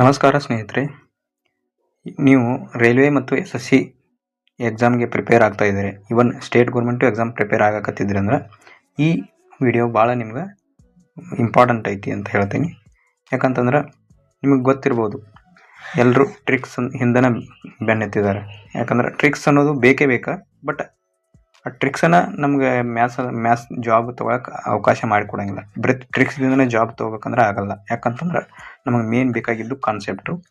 ನಮಸ್ಕಾರ ಸ್ನೇಹಿತರೆ. ನೀವು ರೈಲ್ವೆ ಮತ್ತು ಎಸ್ ಎಸ್ ಸಿ ಎಕ್ಸಾಮ್ಗೆ ಪ್ರಿಪೇರ್ ಆಗ್ತಾ ಇದ್ದೀರಿ. Even state government exam prepare ಆಗಕತ್ತಿದ್ರಿ ಅಂದ್ರೆ ಈ ವಿಡಿಯೋ ಭಾಳ ನಿಮ್ಗೆ ಇಂಪಾರ್ಟೆಂಟ್ ಐತಿ ಅಂತ ಹೇಳ್ತೀನಿ. ಯಾಕಂತಂದ್ರೆ ನಿಮಗೆ ಗೊತ್ತಿರ್ಬೋದು ಎಲ್ಲರೂ ಟ್ರಿಕ್ಸ್ ಹಿಂದನ ಬೆನ್ನೆತ್ತಿದ್ದಾರೆ. ಯಾಕಂದ್ರೆ ಟ್ರಿಕ್ಸ್ ಅನ್ನೋದು ಬೇಕೇ ಬೇಕಾ? ಬಟ್ ಆ ಟ್ರಿಕ್ಸನ್ನು ನಮಗೆ ಮ್ಯಾಥ್ಸ್ ಮ್ಯಾಥ್ಸ್ ಜಾಬ್ ತೊಗೊಳಕ್ಕೆ ಅವಕಾಶ ಮಾಡಿಕೊಡಂಗಿಲ್ಲ. ಬರೀ ಟ್ರಿಕ್ಸ್ದಿಂದನೇ ಜಾಬ್ ತೊಗೋಬೇಕಂದ್ರೆ ಆಗಲ್ಲ. ಯಾಕಂತಂದ್ರೆ ನಮಗೆ ಮೇನ್ ಬೇಕಾಗಿದ್ದು ಕಾನ್ಸೆಪ್ಟು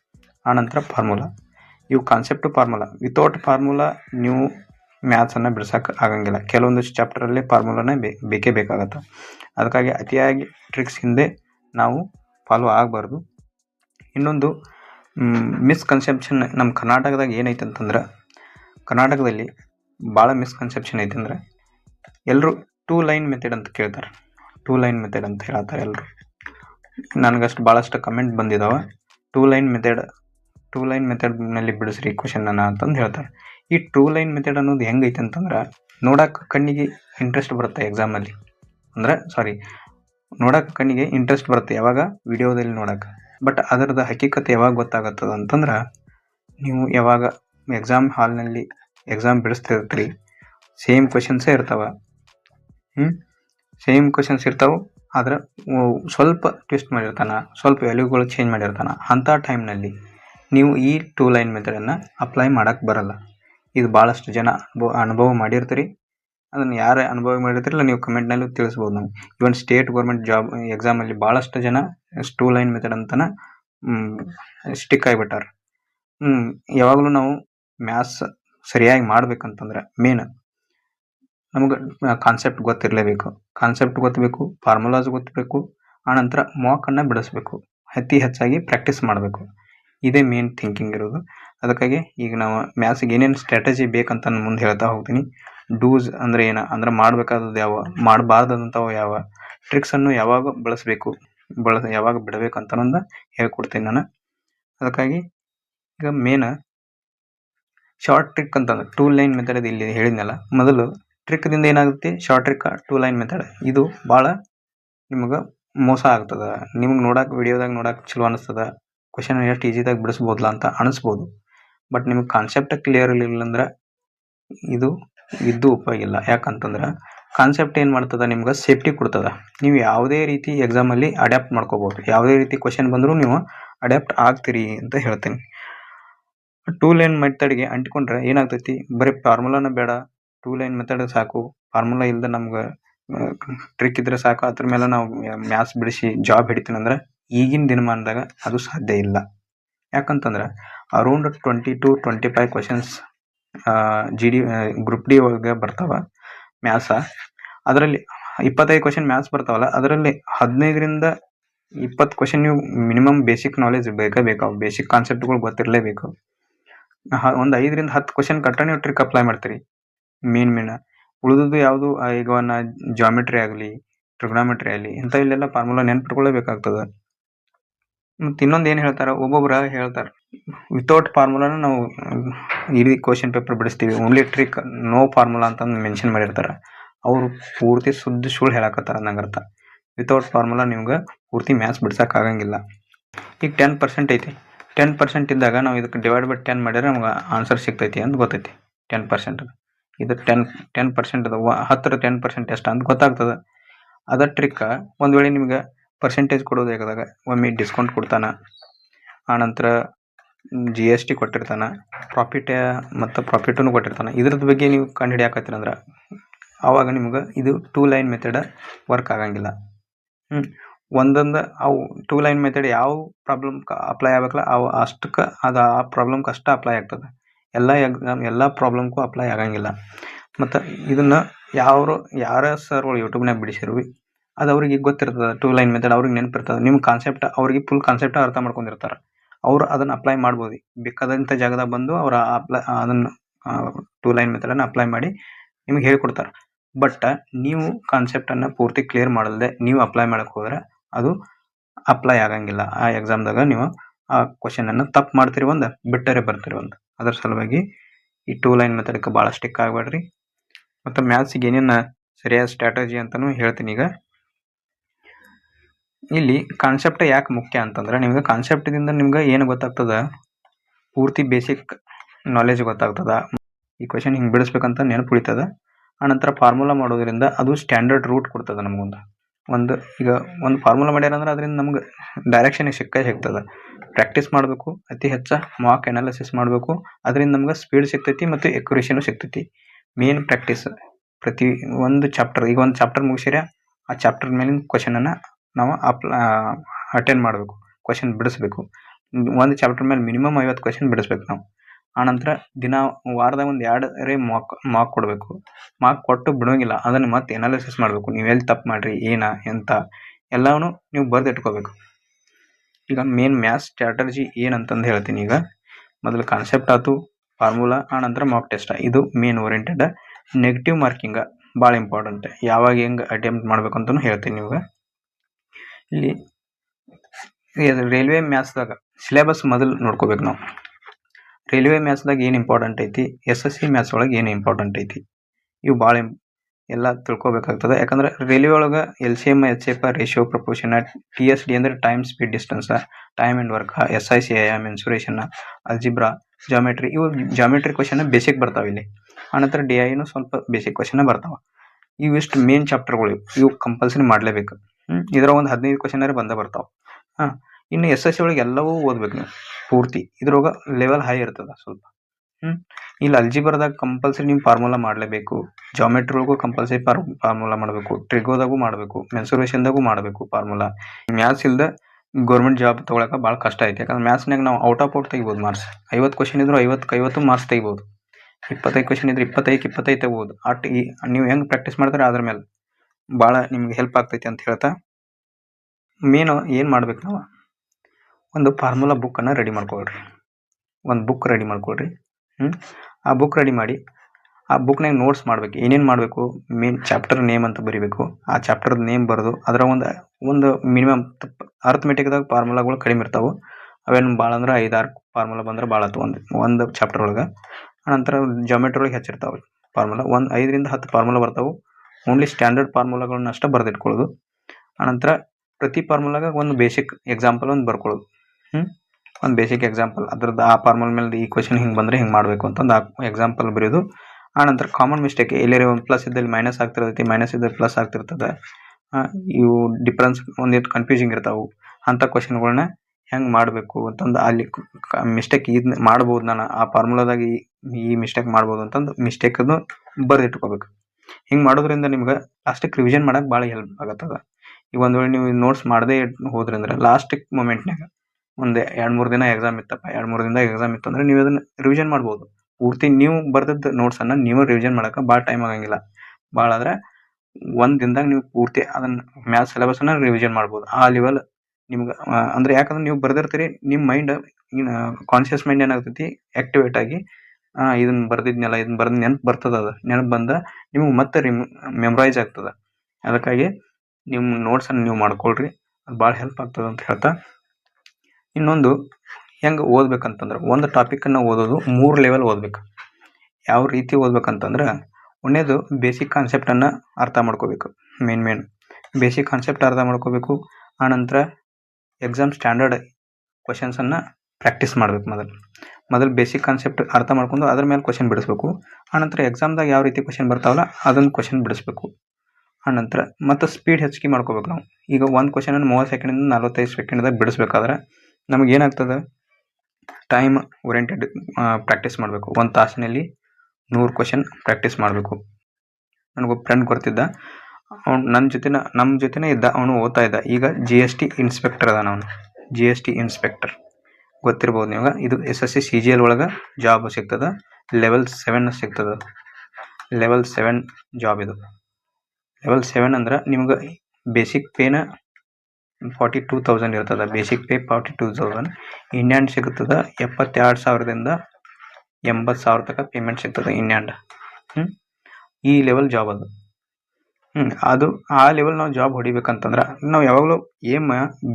ಆನಂತರ ಫಾರ್ಮುಲಾ ಇವು ಕಾನ್ಸೆಪ್ಟು ಫಾರ್ಮುಲಾ ವಿತೌಟ್ ಫಾರ್ಮುಲಾ ನೀವು ಮ್ಯಾಥ್ಸನ್ನು ಬಿಡ್ಸೋಕೆ ಆಗಂಗಿಲ್ಲ. ಕೆಲವೊಂದು ಚಾಪ್ಟರಲ್ಲಿ ಫಾರ್ಮುಲಾನೇ ಬೇಕೇ ಬೇಕಾಗತ್ತೆ. ಅದಕ್ಕಾಗಿ ಅತಿಯಾಗಿ ಟ್ರಿಕ್ಸ್ ಹಿಂದೆ ನಾವು ಫಾಲೋ ಆಗಬಾರ್ದು. ಇನ್ನೊಂದು ಮಿಸ್ಕನ್ಸೆಪ್ಷನ್ ನಮ್ಮ ಕರ್ನಾಟಕದಾಗ ಏನೈತೆ ಅಂತಂದ್ರೆ, ಕರ್ನಾಟಕದಲ್ಲಿ ಭಾಳ ಮಿಸ್ಕನ್ಸೆಪ್ಷನ್ ಐತೆ ಅಂದರೆ ಎಲ್ಲರೂ ಟೂ ಲೈನ್ ಮೆಥಡ್ ಅಂತ ಕೇಳ್ತಾರೆ. ಟೂ ಲೈನ್ ಮೆಥಡ್ ಅಂತ ಹೇಳ್ತಾರೆ ಎಲ್ಲರೂ ನನಗಷ್ಟು ಭಾಳಷ್ಟು ಕಮೆಂಟ್ ಬಂದಿದ್ದಾವೆ two line method two line ಮೆಥಡ್ನಲ್ಲಿ ಬಿಡಿಸ್ರಿ ಕ್ವಶನನ್ನು ಅಂತಂದು ಹೇಳ್ತಾರೆ. ಈ ಟೂ ಲೈನ್ ಮೆಥಡ್ ಅನ್ನೋದು ಹೆಂಗೈತೆ ಅಂತಂದ್ರೆ, ನೋಡೋಕೆ ಕಣ್ಣಿಗೆ ಇಂಟ್ರೆಸ್ಟ್ ಬರುತ್ತೆ ಎಕ್ಸಾಮಲ್ಲಿ ಅಂದ್ರೆ ಸಾರಿ ನೋಡಕ್ಕೆ ಕಣ್ಣಿಗೆ ಇಂಟ್ರೆಸ್ಟ್ ಬರುತ್ತೆ ಯಾವಾಗ? ವಿಡಿಯೋದಲ್ಲಿ ನೋಡೋಕೆ. ಬಟ್ ಅದರದ ಹಕ್ಕಿಕತೆ ಯಾವಾಗ ಗೊತ್ತಾಗತ್ತದ ಅಂತಂದ್ರೆ, ನೀವು ಯಾವಾಗ ಎಕ್ಸಾಮ್ ಹಾಲ್ನಲ್ಲಿ ಎಕ್ಸಾಮ್ ಬಿಡಿಸ್ತಿರ್ತೀರಿ ಸೇಮ್ ಕ್ವಶನ್ಸೇ ಇರ್ತಾವೆ. ಹ್ಞೂ ಸೇಮ್ ಕ್ವಶನ್ಸ್ ಇರ್ತಾವೆ. ಆದ್ರೆ ಸ್ವಲ್ಪ ಟ್ವಿಸ್ಟ್ ಮಾಡಿರ್ತಾನೆ, ಸ್ವಲ್ಪ ವ್ಯಾಲ್ಯೂಗಳು ಚೇಂಜ್ ಮಾಡಿರ್ತಾನೆ, ಅಂಥ ಟೈಮ್ನಲ್ಲಿ ನೀವು ಈ ಟೂ ಲೈನ್ ಮೆಥಡನ್ನು ಅಪ್ಲೈ ಮಾಡೋಕ್ಕೆ ಬರಲ್ಲ. ಇದು ಭಾಳಷ್ಟು ಜನ ಅನುಭವ ಅನುಭವ ಮಾಡಿರ್ತೀರಿ. ಅದನ್ನು ಯಾರು ಅನುಭವ ಮಾಡಿರ್ತೀರಲ್ಲ, ನೀವು ಕಮೆಂಟ್ನಲ್ಲೂ ತಿಳಿಸ್ಬೋದು ನಾವು ಇವನ್ ಸ್ಟೇಟ್ ಗೌರ್ಮೆಂಟ್ ಜಾಬ್ ಎಕ್ಸಾಮಲ್ಲಿ ಭಾಳಷ್ಟು ಜನ ಟೂ ಲೈನ್ ಮೆಥಡ್ ಅಂತನ ಸ್ಟಿಕ್ ಆಗಿಬಿಟ್ಟಾರೆ. ಯಾವಾಗಲೂ ನಾವು ಮ್ಯಾಥ್ಸ್ ಸರಿಯಾಗಿ ಮಾಡ್ಬೇಕಂತಂದ್ರೆ ಮೇನ್ ನಮಗೆ ಕಾನ್ಸೆಪ್ಟ್ ಗೊತ್ತಿರಲೇಬೇಕು. ಕಾನ್ಸೆಪ್ಟ್ ಗೊತ್ತಬೇಕು ಫಾರ್ಮುಲಾಸ್ ಗೊತ್ತಬೇಕು ಆನಂತರ ಮಾಕನ್ನು ಬಿಡಿಸ್ಬೇಕು. ಅತಿ ಹೆಚ್ಚಾಗಿ ಪ್ರಾಕ್ಟೀಸ್ ಮಾಡಬೇಕು. ಇದೇ ಮೇನ್ ಥಿಂಕಿಂಗ್ ಇರೋದು. ಅದಕ್ಕಾಗಿ ಈಗ ನಾವು ಮ್ಯಾಥ್ಸಿಗೆ ಏನೇನು ಸ್ಟ್ರಾಟಜಿ ಬೇಕಂತ ನಾನು ಮುಂದೆ ಹೇಳ್ತಾ ಹೋಗ್ತೀನಿ. ಡೂಸ್ ಅಂದರೆ ಏನು? ಅಂದ್ರೆ ಮಾಡಬೇಕಾದದ್ದು ಯಾವ? ಮಾಡಬಾರ್ದಂಥವು ಯಾವ? ಟ್ರಿಕ್ಸನ್ನು ಯಾವಾಗ ಬಳಸಬೇಕು? ಬಳಸ, ಯಾವಾಗ ಬಿಡಬೇಕು ಅಂತ ಅನ್ನೋದನ್ನ ಹೇಳ್ಕೊಡ್ತೀನಿ ನಾನು. ಅದಕ್ಕಾಗಿ ಈಗ ಮೇನ್ ಶಾರ್ಟ್ ಟ್ರಿಕ್ ಅಂತಂದ್ರೆ ಟೂ ಲೈನ್ ಮೆಥಡ್ ಇಲ್ಲಿ ಹೇಳಿದ್ನಲ್ಲ, ಮೊದಲು ಟ್ರಿಕ್ದಿಂದ ಏನಾಗುತ್ತೆ? Short trick two line method ಇದು ಭಾಳ ನಿಮಗೆ ಮೋಸ ಆಗ್ತದೆ. ನಿಮ್ಗೆ ನೋಡಕ್ಕೆ ವಿಡಿಯೋದಾಗ ನೋಡಕ್ಕೆ ಚಲೋ ಅನಿಸ್ತದ. ಕ್ವಶನ್ ಎಷ್ಟು ಈಸಿದಾಗ ಬಿಡಿಸ್ಬೋದಲ್ಲ ಅಂತ ಅನಿಸ್ಬೋದು. ಬಟ್ ನಿಮ್ಗೆ ಕಾನ್ಸೆಪ್ಟ್ ಕ್ಲಿಯರ್ ಇರಲಿಲ್ಲ ಅಂದ್ರೆ ಇದು ಇದ್ದು ಉಪಯೋಗ ಇಲ್ಲ. ಯಾಕಂತಂದ್ರೆ ಕಾನ್ಸೆಪ್ಟ್ ಏನು ಮಾಡ್ತದ? ನಿಮ್ಗೆ ಸೇಫ್ಟಿ ಕೊಡ್ತದ. ನೀವು ಯಾವುದೇ ರೀತಿ ಎಕ್ಸಾಮಲ್ಲಿ ಅಡ್ಯಾಪ್ಟ್ ಮಾಡ್ಕೋಬೋದು. ಯಾವುದೇ ರೀತಿ ಕ್ವಶನ್ ಬಂದರೂ ನೀವು ಅಡ್ಯಾಪ್ಟ್ ಆಗ್ತೀರಿ ಅಂತ ಹೇಳ್ತೀನಿ. ಟೂ ಲೈನ್ ಮೆಥಡ್ಗೆ ಅಂಟಿಕೊಂಡ್ರೆ ಏನಾಗ್ತೈತಿ? ಬರೀ ಫಾರ್ಮುಲಾನ ಬೇಡ. ಟೂ ಲೈನ್ ಮೆಥಡ್ ಸಾಕು. ಫಾರ್ಮುಲಾ ಇಲ್ದ ನಮ್ಗೆ ಟ್ರಿಕ್ ಇದ್ರೆ ಸಾಕು. ಅದ್ರ ಮೇಲೆ ನಾವು ಮ್ಯಾಥ್ಸ್ ಬಿಡಿಸಿ ಜಾಬ್ ಹಿಡಿತೀನಿ ಅಂದ್ರೆ ಈಗಿನ ದಿನಮಾನದಾಗ ಅದು ಸಾಧ್ಯ ಇಲ್ಲ. ಯಾಕಂತಂದ್ರೆ around twenty to twenty five questions G D group D ಒಳಗೆ ಬರ್ತಾವ ಮ್ಯಾಥ್ಸ ಅದರಲ್ಲಿ ಇಪ್ಪತ್ತೈದು ಕ್ವಶನ್ ಮ್ಯಾಥ್ಸ್ ಬರ್ತಾವಲ್ಲ, ಅದರಲ್ಲಿ ಹದಿನೈದರಿಂದ ಇಪ್ಪತ್ತು ಕ್ವಶನ್ ನೀವು ಮಿನಿಮಮ್ ಬೇಸಿಕ್ ನಾಲೆಜ್ ಬೇಕೇ ಬೇಕಾವು ಬೇಸಿಕ್ ಕಾನ್ಸೆಪ್ಟ್ಗಳು ಗೊತ್ತಿರಲೇಬೇಕು. ಒಂದು ಐದರಿಂದ ಹತ್ತು ಕ್ವಶನ್ ಕಟ್ಟ ನೀವು ಟ್ರಿಕ್ ಅಪ್ಲೈ ಮಾಡ್ತೀರಿ. ಮೇನ್ ಮೇನ್ ಉಳಿದದ್ದು ಯಾವುದು? ಈಗ ಜಾಮೆಟ್ರಿ ಆಗಲಿ ಟ್ರಿಗ್ನಾಮೆಟ್ರಿ ಆಗಲಿ ಇಂಥ ಇಲ್ಲೆಲ್ಲ ಫಾರ್ಮುಲಾ ನೆನ್ಪಿಟ್ಕೊಳ್ಳೇಬೇಕಾಗ್ತದೆ ಮತ್ತು ಇನ್ನೊಂದು ಏನು ಹೇಳ್ತಾರೆ? ಒಬ್ಬೊಬ್ರು ಹೇಳ್ತಾರೆ ವಿತೌಟ್ ಫಾರ್ಮುಲಾನ ನಾವು ಇಡೀ ಕ್ವಶನ್ ಪೇಪರ್ ಬಿಡಿಸ್ತೀವಿ. ಓನ್ಲಿ ಟ್ರಿಕ್ ನೋ ಫಾರ್ಮುಲಾ ಅಂತ ಮೆನ್ಷನ್ ಮಾಡಿರ್ತಾರೆ. ಅವರು ಪೂರ್ತಿ ಸುದ್ದಿ ಸುಳ್ಳು ಹೇಳಕತ್ತಾರ ನಂಗರ್ಥ. ವಿತೌಟ್ ಫಾರ್ಮುಲಾ ನಿಮ್ಗೆ ಪೂರ್ತಿ ಮ್ಯಾಥ್ಸ್ ಬಿಡ್ಸಕ್ಕೆ ಆಗಂಗಿಲ್ಲ. ಈಗ ಟೆನ್ ಪರ್ಸೆಂಟ್ ಐತಿ. ಟೆನ್ ಪರ್ಸೆಂಟ್ ಇದ್ದಾಗ ನಾವು ಇದಕ್ಕೆ ಡಿವೈಡ್ ಬೈ ಟೆನ್ ಮಾಡಿದ್ರೆ ನಮ್ಗೆ ಆನ್ಸರ್ ಸಿಗ್ತೈತಿ ಅಂತ ಗೊತ್ತೈತಿ. ಟೆನ್ ಪರ್ಸೆಂಟ್ ಇದು ಟೆನ್ ಟೆನ್ ಪರ್ಸೆಂಟ್ ಅದು ಹತ್ತರ ಟೆನ್ ಪರ್ಸೆಂಟ್ ಎಷ್ಟು ಅಂತ ಗೊತ್ತಾಗ್ತದೆ. ಅದ ಟ್ರಿಕ್ಕ ಒಂದು ವೇಳೆ ನಿಮ್ಗೆ ಪರ್ಸೆಂಟೇಜ್ ಕೊಡೋದು ಹೇಗದಾಗ, ಒಮ್ಮೆ ಡಿಸ್ಕೌಂಟ್ ಕೊಡ್ತಾನೆ. ಆನಂತರ ಜಿ ಎಸ್ ಟಿ ಕೊಟ್ಟಿರ್ತಾನೆ. ಪ್ರಾಫಿಟ್ ಮತ್ತು ಪ್ರಾಫಿಟನ್ನು ಕೊಟ್ಟಿರ್ತಾನೆ. ಇದ್ರದ್ದು ಬಗ್ಗೆ ನೀವು ಕಂಡು ಹಿಡಿಯಾಕತ್ತೀರಂದ್ರೆ ಆವಾಗ ನಿಮ್ಗೆ ಇದು ಟೂ ಲೈನ್ ಮೆಥಡ್ ವರ್ಕ್ ಆಗಂಗಿಲ್ಲ. ಹ್ಞೂ ಒಂದೊಂದು, ಅವು ಟೂ ಲೈನ್ ಮೆಥಡ್ ಯಾವ ಪ್ರಾಬ್ಲಮ್ ಅಪ್ಲೈ ಆಗ್ಬೇಕಲ್ಲ, ಅವು ಅಷ್ಟಕ್ಕೆ ಅದು ಆ ಪ್ರಾಬ್ಲಮ್ಗೆ ಅಷ್ಟೇ ಅಪ್ಲೈ ಆಗ್ತದೆ. ಎಲ್ಲ ಎಕ್ಸಾಮ್ ಎಲ್ಲ ಪ್ರಾಬ್ಲಮ್ಗೂ ಅಪ್ಲೈ ಆಗಂಗಿಲ್ಲ. ಮತ್ತು ಇದನ್ನು ಯಾರು ಯಾರ ಸರ್ಗಳು ಯೂಟ್ಯೂಬ್ನಾಗ ಬಿಡಿಸಿರ್ವಿ ಅದು ಅವ್ರಿಗೆ ಗೊತ್ತಿರ್ತದೆ ಟೂ ಲೈನ್ ಮೆಥಡ್ ಅವ್ರಿಗೆ ನೆನಪಿರ್ತದೆ. ನಿಮ್ಮ ಕಾನ್ಸೆಪ್ಟ್ ಅವ್ರಿಗೆ ಫುಲ್ ಕಾನ್ಸೆಪ್ಟ್ ಅರ್ಥ ಮಾಡ್ಕೊಂಡಿರ್ತಾರೆ. ಅವ್ರು ಅದನ್ನು ಅಪ್ಲೈ ಮಾಡ್ಬೋದು. ಬೇಕಾದಂಥ ಜಾಗದಾಗ ಬಂದು ಅವ್ರ ಅಪ್ಲೈ ಅದನ್ನು ಟೂ ಲೈನ್ ಮೆಥಡನ್ನು ಅಪ್ಲೈ ಮಾಡಿ ನಿಮಗೆ ಹೇಳ್ಕೊಡ್ತಾರೆ. ಬಟ್ ನೀವು ಕಾನ್ಸೆಪ್ಟನ್ನು ಪೂರ್ತಿ ಕ್ಲಿಯರ್ ಮಾಡಲ್ದೆ ನೀವು ಅಪ್ಲೈ ಮಾಡಕ್ಕೆ ಹೋದ್ರೆ ಅದು ಅಪ್ಲೈ ಆಗಂಗಿಲ್ಲ. ಆ ಎಕ್ಸಾಮ್ದಾಗ ನೀವು ಆ ಕ್ವಶನನ್ನು ತಪ್ಪು ಮಾಡ್ತೀರಿ ಒಂದು, ಬಿಟ್ಟರೆ ಬರ್ತೀರಿ ಒಂದು. ಅದರ ಸಲುವಾಗಿ ಈ ಟೂ ಲೈನ್ ಮೆಥಡ್ಗೆ ಭಾಳ ಸ್ಟಿಕ್ ಆಗಬೇಡ್ರಿ. ಮತ್ತು ಮ್ಯಾಥ್ಸಿಗೆ ಏನೇನು ಸರಿಯಾದ ಸ್ಟ್ರಾಟಜಿ ಅಂತಲೂ ಹೇಳ್ತೀನಿ ಈಗ. ಇಲ್ಲಿ ಕಾನ್ಸೆಪ್ಟ್ ಯಾಕೆ ಮುಖ್ಯ ಅಂತಂದ್ರೆ, ನಿಮ್ಗೆ ಕಾನ್ಸೆಪ್ಟ್ದಿಂದ ನಿಮ್ಗೆ ಏನು ಗೊತ್ತಾಗ್ತದ? ಪೂರ್ತಿ ಬೇಸಿಕ್ ನಾಲೆಜ್ ಗೊತ್ತಾಗ್ತದ. ಈ ಕ್ವಶನ್ ಹಿಂಗೆ ಬಿಡಿಸ್ಬೇಕಂತ ನೆನಪು ಉಳಿತದ. ಆನಂತರ ಫಾರ್ಮುಲಾ ಮಾಡೋದ್ರಿಂದ ಅದು ಸ್ಟ್ಯಾಂಡರ್ಡ್ ರೂಟ್ ಕೊಡ್ತದೆ ನಮಗೊಂದು. ಒಂದು ಈಗ ಒಂದು ಫಾರ್ಮುಲಾ ಮಾಡ್ಯಾರ ಅಂದ್ರೆ ಅದರಿಂದ ನಮ್ಗೆ ಡೈರೆಕ್ಷನ್ ಸಿಕ್ಕೇ ಸಿಗ್ತದೆ. ಪ್ರಾಕ್ಟೀಸ್ ಮಾಡಬೇಕು, ಅತಿ ಹೆಚ್ಚು ಮಾಕ್ ಅನಾಲಿಸಿಸ್ ಮಾಡಬೇಕು, ಅದರಿಂದ ನಮ್ಗೆ ಸ್ಪೀಡ್ ಸಿಗ್ತೈತಿ ಮತ್ತು ಎಕ್ಯುರೇಷನು ಸಿಗ್ತೈತಿ. ಮೇನ್ ಪ್ರಾಕ್ಟೀಸ್ ಪ್ರತಿ ಒಂದು ಚಾಪ್ಟರ್ ಈಗ ಒಂದು ಚಾಪ್ಟರ್ ಮುಗಿಸಿರ ಆ ಚಾಪ್ಟರ್ ಮೇಲಿನ ಕ್ವಶನನ್ನು ನಾವು ಅಪ್ಲಾ ಅಟೆಂಡ್ ಮಾಡಬೇಕು ಕ್ವಶನ್ ಬಿಡಿಸ್ಬೇಕು. ಒಂದು ಚಾಪ್ಟರ್ ಮೇಲೆ ಮಿನಿಮಮ್ ಐವತ್ತು ಕ್ವಶನ್ ಬಿಡಿಸ್ಬೇಕು ನಾವು. ಆನಂತರ ದಿನ ವಾರದಾಗ ಒಂದು ಎರಡು ರೇ ಮಾಕ್ ಮಾಕ್ ಕೊಡಬೇಕು. ಮಾಕ್ ಕೊಟ್ಟು ಬಿಡೋಂಗಿಲ್ಲ. ಅದನ್ನು ಮತ್ತೆ ಎನಾಲಿಸಿಸ್ ಮಾಡಬೇಕು. ನೀವು ಎಲ್ಲಿ ತಪ್ಪು ಮಾಡಿರಿ, ಏನ, ಎಂತ ಎಲ್ಲವೂ ನೀವು ಬರೆದು ಇಟ್ಕೋಬೇಕು. ಈಗ ಮೇನ್ ಮ್ಯಾಥ್ಸ್ ಸ್ಟ್ರಾಟಜಿ ಏನಂತಂದು ಹೇಳ್ತೀನಿ ಈಗ. ಮೊದಲು ಕಾನ್ಸೆಪ್ಟ್ ಆಯ್ತು ಫಾರ್ಮುಲಾ ಆನಂತರ ಮಾಕ್ ಟೆಸ್ಟ್ ಇದು ಮೇನ್ ಓರಿಯೆಂಟೆಡ್ ನೆಗೆಟಿವ್ ಮಾರ್ಕಿಂಗ ಭಾಳ ಇಂಪಾರ್ಟೆಂಟ್ ಯಾವಾಗ ಹೆಂಗೆ ಅಟೆಂಪ್ಟ್ ಮಾಡ್ಬೇಕು ಅಂತಲೂ ಹೇಳ್ತೀನಿ ನಿಮ್ಗೆ. ಇಲ್ಲಿ ರೈಲ್ವೆ ಮ್ಯಾಥ್ಸ್ದಾಗ ಸಿಲೆಬಸ್ ಮೊದಲು ನೋಡ್ಕೋಬೇಕು ನಾವು. ರೈಲ್ವೆ ಮ್ಯಾಥ್ಸ್ದಾಗ ಏನು ಇಂಪಾರ್ಟೆಂಟ್ ಐತಿ? ಎಸ್ ಎಸ್ ಸಿ ಮ್ಯಾಥ್ಸ್ ಒಳಗೆ ಏನು ಇಂಪಾರ್ಟೆಂಟ್ ಐತಿ? ಇವು ಭಾಳ ಎಲ್ಲ ತಿಳ್ಕೊಬೇಕಾಗ್ತದೆ. ಯಾಕಂದ್ರೆ ರೈಲ್ವೆ ಒಳಗೆ L C M H F ratio proportion T S D ಅಂದರೆ time speed distance time and work S I C I mensuration algebra geometry ಇವು ಜಾಮೆಟ್ರಿ ಕ್ವಶನ್ ಬೇಸಿಕ್ ಬರ್ತಾವೆ ಇಲ್ಲಿ. ಆನಂತರ ಡಿ ಐನು ಸ್ವಲ್ಪ ಬೇಸಿಕ್ ಕ್ವಶನ್ ಬರ್ತಾವೆ. ಇವಿಷ್ಟು ಮೇನ್ ಚಾಪ್ಟರ್ಗಳು ಇವು. ಕಂಪಲ್ಸರಿ ಮಾಡಲೇಬೇಕು. ಹ್ಞೂ ಇದರ ಒಂದು ಹದಿನೈದು ಕ್ವಶನರೇ ಬಂದೇ ಬರ್ತಾವೆ. ಹಾಂ, ಇನ್ನು ಎಸ್ ಎಸ್ ಸಿ ಒಳಗೆ ಎಲ್ಲವೂ ಓದ್ಬೇಕು ನೀವು. ಪೂರ್ತಿ. ಇದ್ರೊಳಗ ಲೆವೆಲ್ ಹೈ ಇರ್ತದ ಸ್ವಲ್ಪ. ಹ್ಮ್. ಇಲ್ಲಿ ಅಲ್ಜಿಬರ್ದಾಗ ಕಂಪಲ್ಸರಿ ನೀವು ಫಾರ್ಮುಲಾ ಮಾಡಲೇಬೇಕು. ಜಾಮೆಟ್ರಿ ಒಳಗೂ ಕಂಪಲ್ಸರಿ ಫಾರ್ ಫಾರ್ಮುಲಾ ಮಾಡಬೇಕು. ಟ್ರಿಗೋದಾಗೂ ಮಾಡಬೇಕು. ಮೆನ್ಸುರೇಷನ್ದಾಗೂ ಮಾಡಬೇಕು ಫಾರ್ಮುಲಾ ಮ್ಯಾಥ್ಸ್ ಇಲ್ಲದೆ ಗೌರ್ಮೆಂಟ್ ಜಾಬ್ ತೊಗೊಳಕ್ಕೆ ಭಾಳ ಕಷ್ಟ ಐತೆ. ಯಾಕಂದ್ರೆ ಮ್ಯಾಥ್ಸ್ನಾಗ ನಾವು ಔಟ್ ಆಫ್ ಔಟ್ ತೆಗಿಬೋದು ಮಾರ್ಕ್ಸ್ ಐವತ್ತು ಕ್ವಶನ್ ಇದ್ರು ಐವತ್ತು ಐವತ್ತು ಮಾರ್ಕ್ಸ್ ತೆಗಿಬೋದು. ಇಪ್ಪತ್ತೈದು ಕ್ವಶನ್ ಇದ್ರೆ ಇಪ್ಪತ್ತೈದು ಇಪ್ಪತ್ತೈದು ತೆಗ್ಬೋದು. ಅಟ್ ಈ, ನೀವು ಹೆಂಗೆ ಪ್ರಾಕ್ಟೀಸ್ ಮಾಡಿದ್ರೆ ಅದ್ರ ಮೇಲೆ. ಭಾಳ ನಿಮ್ಗೆ ಹೆಲ್ಪ್ ಆಗ್ತೈತಿ ಅಂತ ಹೇಳ್ತಾ. ಮೇನು ಏನು ಮಾಡ್ಬೇಕು ನಾವು? ಒಂದು ಫಾರ್ಮುಲಾ ಬುಕ್ಕನ್ನು ರೆಡಿ ಮಾಡ್ಕೊಳ್ರಿ. ಒಂದು ಬುಕ್ ರೆಡಿ ಮಾಡ್ಕೊಳ್ರಿ. ಆ ಬುಕ್ ರೆಡಿ ಮಾಡಿ, ಆ ಬುಕ್ನಾಗ ನೋಟ್ಸ್ ಮಾಡ್ಬೇಕು. ಏನೇನು ಮಾಡಬೇಕು? ಮೇನ್ ಚಾಪ್ಟರ್ ನೇಮ್ ಅಂತ ಬರಿಬೇಕು. ಆ ಚಾಪ್ಟರ್ದು ನೇಮ್ ಬರೆದು, ಅದರ ಒಂದು ಒಂದು ಮಿನಿಮಮ್ ಅರ್ಥಮೆಟಿಕ್ದಾಗ ಫಾರ್ಮುಲಾಗಳು ಕಡಿಮೆ ಇರ್ತಾವೆ. ಅವೇನು ಭಾಳ ಅಂದ್ರೆ ಐದಾರು ಫಾರ್ಮುಲಾ ಬಂದ್ರೆ ಭಾಳ ಆತು ಒಂದು ಒಂದು ಚಾಪ್ಟರ್ ಒಳಗೆ. ಆನಂತರ ಜಾಮೆಟ್ರಿ ಒಳಗೆ ಹೆಚ್ಚಿರ್ತಾವೆ ಫಾರ್ಮುಲಾ ಒಂದು ಐದರಿಂದ ಹತ್ತು ಫಾರ್ಮುಲಾ ಬರ್ತಾವೆ. ಓನ್ಲಿ ಸ್ಟ್ಯಾಂಡರ್ಡ್ ಫಾರ್ಮುಲಾಗಳನ್ನ ಅಷ್ಟೇ ಬರೆದಿಟ್ಕೊಳ್ಳೋದು ಆನಂತರ ಪ್ರತಿ ಫಾರ್ಮುಲಾಗ ಒಂದು ಬೇಸಿಕ್ ಎಕ್ಸಾಂಪಲ್ ಒಂದು ಬರ್ಕೊಳ್ಳೋದು ಒಂದು ಬೇಸಿಕ್ ಎಕ್ಸಾಂಪಲ್ ಅದ್ರದ್ದು ಆ ಫಾರ್ಮಲ್ ಮೇಲೆ ಈ ಕ್ವಶನ್ ಹಿಂಗೆ ಬಂದರೆ ಹಿಂಗೆ ಮಾಡಬೇಕು ಅಂತಂದು ಆ ಎಕ್ಸಾಂಪಲ್ ಬರೆಯೋದು. ಆನಂತರ ಕಾಮನ್ ಮಿಸ್ಟೇಕ್ ಎಲ್ಲೇ ಒಂದು ಪ್ಲಸ್ ಇದ್ದಲ್ಲಿ ಮೈನಸ್ ಆಗ್ತಿರ್ತೈತಿ ಮೈನಸ್ ಇದ್ದಲ್ಲಿ ಪ್ಲಸ್ ಆಗ್ತಿರ್ತದೆ. ಇವು ಡಿಫ್ರೆನ್ಸ್ ಒಂದಿಷ್ಟು ಕನ್ಫ್ಯೂಸಿಂಗ್ ಇರ್ತಾವೆ. ಅಂಥ ಕ್ವಶನ್ಗಳನ್ನ ಹೆಂಗೆ ಮಾಡಬೇಕು ಅಂತಂದು ಅಲ್ಲಿ ಮಿಸ್ಟೇಕ್ ಇದ್ನ, ಮಾಡ್ಬೋದು ನಾನು. ಆ ಫಾರ್ಮುಲಾದಾಗ ಈ ಈ ಮಿಸ್ಟೇಕ್ ಮಾಡ್ಬೋದು ಅಂತಂದು ಮಿಸ್ಟೇಕನ್ನು ಬರೆದಿಟ್ಕೋಬೇಕು. ಹಿಂಗೆ ಮಾಡೋದ್ರಿಂದ ನಿಮ್ಗೆ ಲಾಸ್ಟಿಗೆ ರಿವಿಷನ್ ಮಾಡಕ್ಕೆ ಭಾಳ ಹೆಲ್ಪ್ ಆಗತ್ತದ. ಈಗ ಒಂದು ವೇಳೆ ನೀವು ನೋಟ್ಸ್ ಮಾಡದೇ ಹೋದ್ರಂದ್ರೆ ಲಾಸ್ಟಿಕ್ ಮೂಮೆಂಟ್ನಾಗ ಒಂದು ಎರಡು ಮೂರು ದಿನ ಎಕ್ಸಾಮ್ ಇತ್ತಪ್ಪ. ಎರಡು ಮೂರು ದಿನದಾಗ ಎಕ್ಸಾಮ್ ಇತ್ತು ಅಂದ್ರೆ ನೀವು ಅದನ್ನು ರಿವಿಷನ್ ಮಾಡ್ಬೋದು. ಪೂರ್ತಿ ನೀವು ನೋಟ್ಸ್ ನೋಟ್ಸನ್ನು ನೀವು ರಿವಿಷನ್ ಮಾಡೋಕೆ ಭಾಳ ಟೈಮ್ ಆಗಂಗಿಲ್ಲ. ಭಾಳ ಆದರೆ ಒಂದು ದಿನದಾಗ ನೀವು ಪೂರ್ತಿ ಅದನ್ನು ಮ್ಯಾಥ್ಸ್ ಸಿಲೆಬಸ್ಸನ್ನು ರಿವಿಷನ್ ಮಾಡ್ಬೋದು. ಆ ಲೆವೆಲ್ ನಿಮ್ಗೆ ಅಂದರೆ ಯಾಕಂದ್ರೆ ನೀವು ಬರ್ದಿರ್ತೀರಿ ನಿಮ್ಮ ಮೈಂಡ್ ಕಾನ್ಷಿಯಸ್ ಮೈಂಡ್ ಏನಾಗ್ತೈತಿ ಆ್ಯಕ್ಟಿವೇಟ್ ಆಗಿ ಇದನ್ನು ಬರ್ದಿದ್ನಲ್ಲ ಇದನ್ನ ಬರ್ದು ನೆನಪು ಬರ್ತದೆ ಅದು. ನೆನಪು ಬಂದ ನಿಮ್ಗೆ ಮತ್ತೆ ರಿಮ್ ಮೆಮ್ರೈಸ್ ಆಗ್ತದೆ. ಅದಕ್ಕಾಗಿ ನಿಮ್ಮ ನೋಟ್ಸನ್ನು ನೀವು ಮಾಡ್ಕೊಳ್ರಿ. ಅದು ಭಾಳ ಹೆಲ್ಪ್ ಆಗ್ತದೆ ಅಂತ ಹೇಳ್ತಾ ಇನ್ನೊಂದು ಹೆಂಗೆ ಓದ್ಬೇಕಂತಂದ್ರೆ ಒಂದು ಟಾಪಿಕನ್ನು ಓದೋದು ಮೂರು ಲೆವೆಲ್ ಓದ್ಬೇಕು. ಯಾವ ರೀತಿ ಓದ್ಬೇಕಂತಂದ್ರೆ ಒಂದೇದು ಬೇಸಿಕ್ ಕಾನ್ಸೆಪ್ಟನ್ನು ಅರ್ಥ ಮಾಡ್ಕೋಬೇಕು ಮೇನ್ ಮೇನ್ ಬೇಸಿಕ್ ಕಾನ್ಸೆಪ್ಟ್ ಅರ್ಥ ಮಾಡ್ಕೋಬೇಕು, ಆನಂತರ ಎಕ್ಸಾಮ್ ಸ್ಟ್ಯಾಂಡರ್ಡ್ ಕ್ವಶನ್ಸನ್ನು ಪ್ರಾಕ್ಟೀಸ್ ಮಾಡ್ಬೇಕು ಮೊದಲು. ಮೊದಲು ಬೇಸಿಕ್ ಕಾನ್ಸೆಪ್ಟ್ ಅರ್ಥ ಮಾಡ್ಕೊಂಡು ಅದ್ರ ಮೇಲೆ ಕ್ವಶನ್ ಬಿಡಿಸ್ಬೇಕು, ಆನಂತರ ಎಕ್ಸಾಮ್ದಾಗ ಯಾವ ರೀತಿ ಕ್ವಶನ್ ಬರ್ತಾವಲ್ಲ ಅದನ್ನು ಕ್ವಶನ್ ಬಿಡಿಸ್ಬೇಕು. ಆನಂತರ ಮತ್ತು ಸ್ಪೀಡ್ ಹೆಚ್ಚಿಗೆ ಮಾಡ್ಕೋಬೇಕು ನಾವು. ಈಗ ಒಂದು ಕ್ವಶನನ್ನು ಮೂವತ್ತು ಸೆಕೆಂಡಿಂದ ನಲ್ವತ್ತೈದು ಸೆಕೆಂಡ್ದಾಗ ಬಿಡಿಸ್ಬೇಕಾದ್ರೆ ನಮಗೆ ಏನಾಗ್ತದೆ ಟೈಮ್ ಓರಿಯೆಂಟೆಡ್ ಪ್ರಾಕ್ಟೀಸ್ ಮಾಡಬೇಕು. ಒಂದು ತಾಸಿನಲ್ಲಿ ನೂರು ಕ್ವಶನ್ ಪ್ರಾಕ್ಟೀಸ್ ಮಾಡಬೇಕು. ನನಗೊಬ್ಬ ಫ್ರೆಂಡ್ ಕೊಡ್ತಿದ್ದ. ಅವ್ನು ನನ್ನ ಜೊತೆನ ನಮ್ಮ ಜೊತೆನೇ ಇದ್ದ. ಅವನು ಓದ್ತಾ ಇದ್ದ. ಈಗ ಜಿ ಎಸ್ ಟಿ ಇನ್ಸ್ಪೆಕ್ಟರ್ ಅದಾನ ಅವನು. ಜಿ ಎಸ್ ಟಿ ಇನ್ಸ್ಪೆಕ್ಟರ್ ಗೊತ್ತಿರ್ಬೋದು ನಿಮಗೆ? ಇದು S S C C G L ಒಳಗೆ ಜಾಬ್ ಸಿಗ್ತದೆ. ಲೆವೆಲ್ ಸೆವೆನ್ ಸಿಗ್ತದೆ. ಲೆವೆಲ್ ಸೆವೆನ್ ಜಾಬ್ ಇದು. ಲೆವೆಲ್ ಸೆವೆನ್ ಅಂದ್ರೆ ನಿಮ್ಗೆ ಬೇಸಿಕ್ ಪೇನ ಫಾರ್ಟಿ ಟೂ ತೌಸಂಡ್ ಇರ್ತದೆ. Basic pay forty two thousand in hand ಸಿಗುತ್ತದೆ ಎಪ್ಪತ್ತೆರಡು ಸಾವಿರದಿಂದ ಎಂಬತ್ತು ಸಾವಿರ ತನಕ ಪೇಮೆಂಟ್ ಸಿಗ್ತದೆ ಇನ್ಯಾಂಡ್ ಈ ಲೆವೆಲ್ ಜಾಬ್ ಅದು. ಹ್ಞೂ ಅದು ಆ ಲೆವೆಲ್ ನಾವು ಜಾಬ್ ಹೊಡಿಬೇಕಂತಂದ್ರೆ ನಾವು ಯಾವಾಗಲೂ ಏಮ್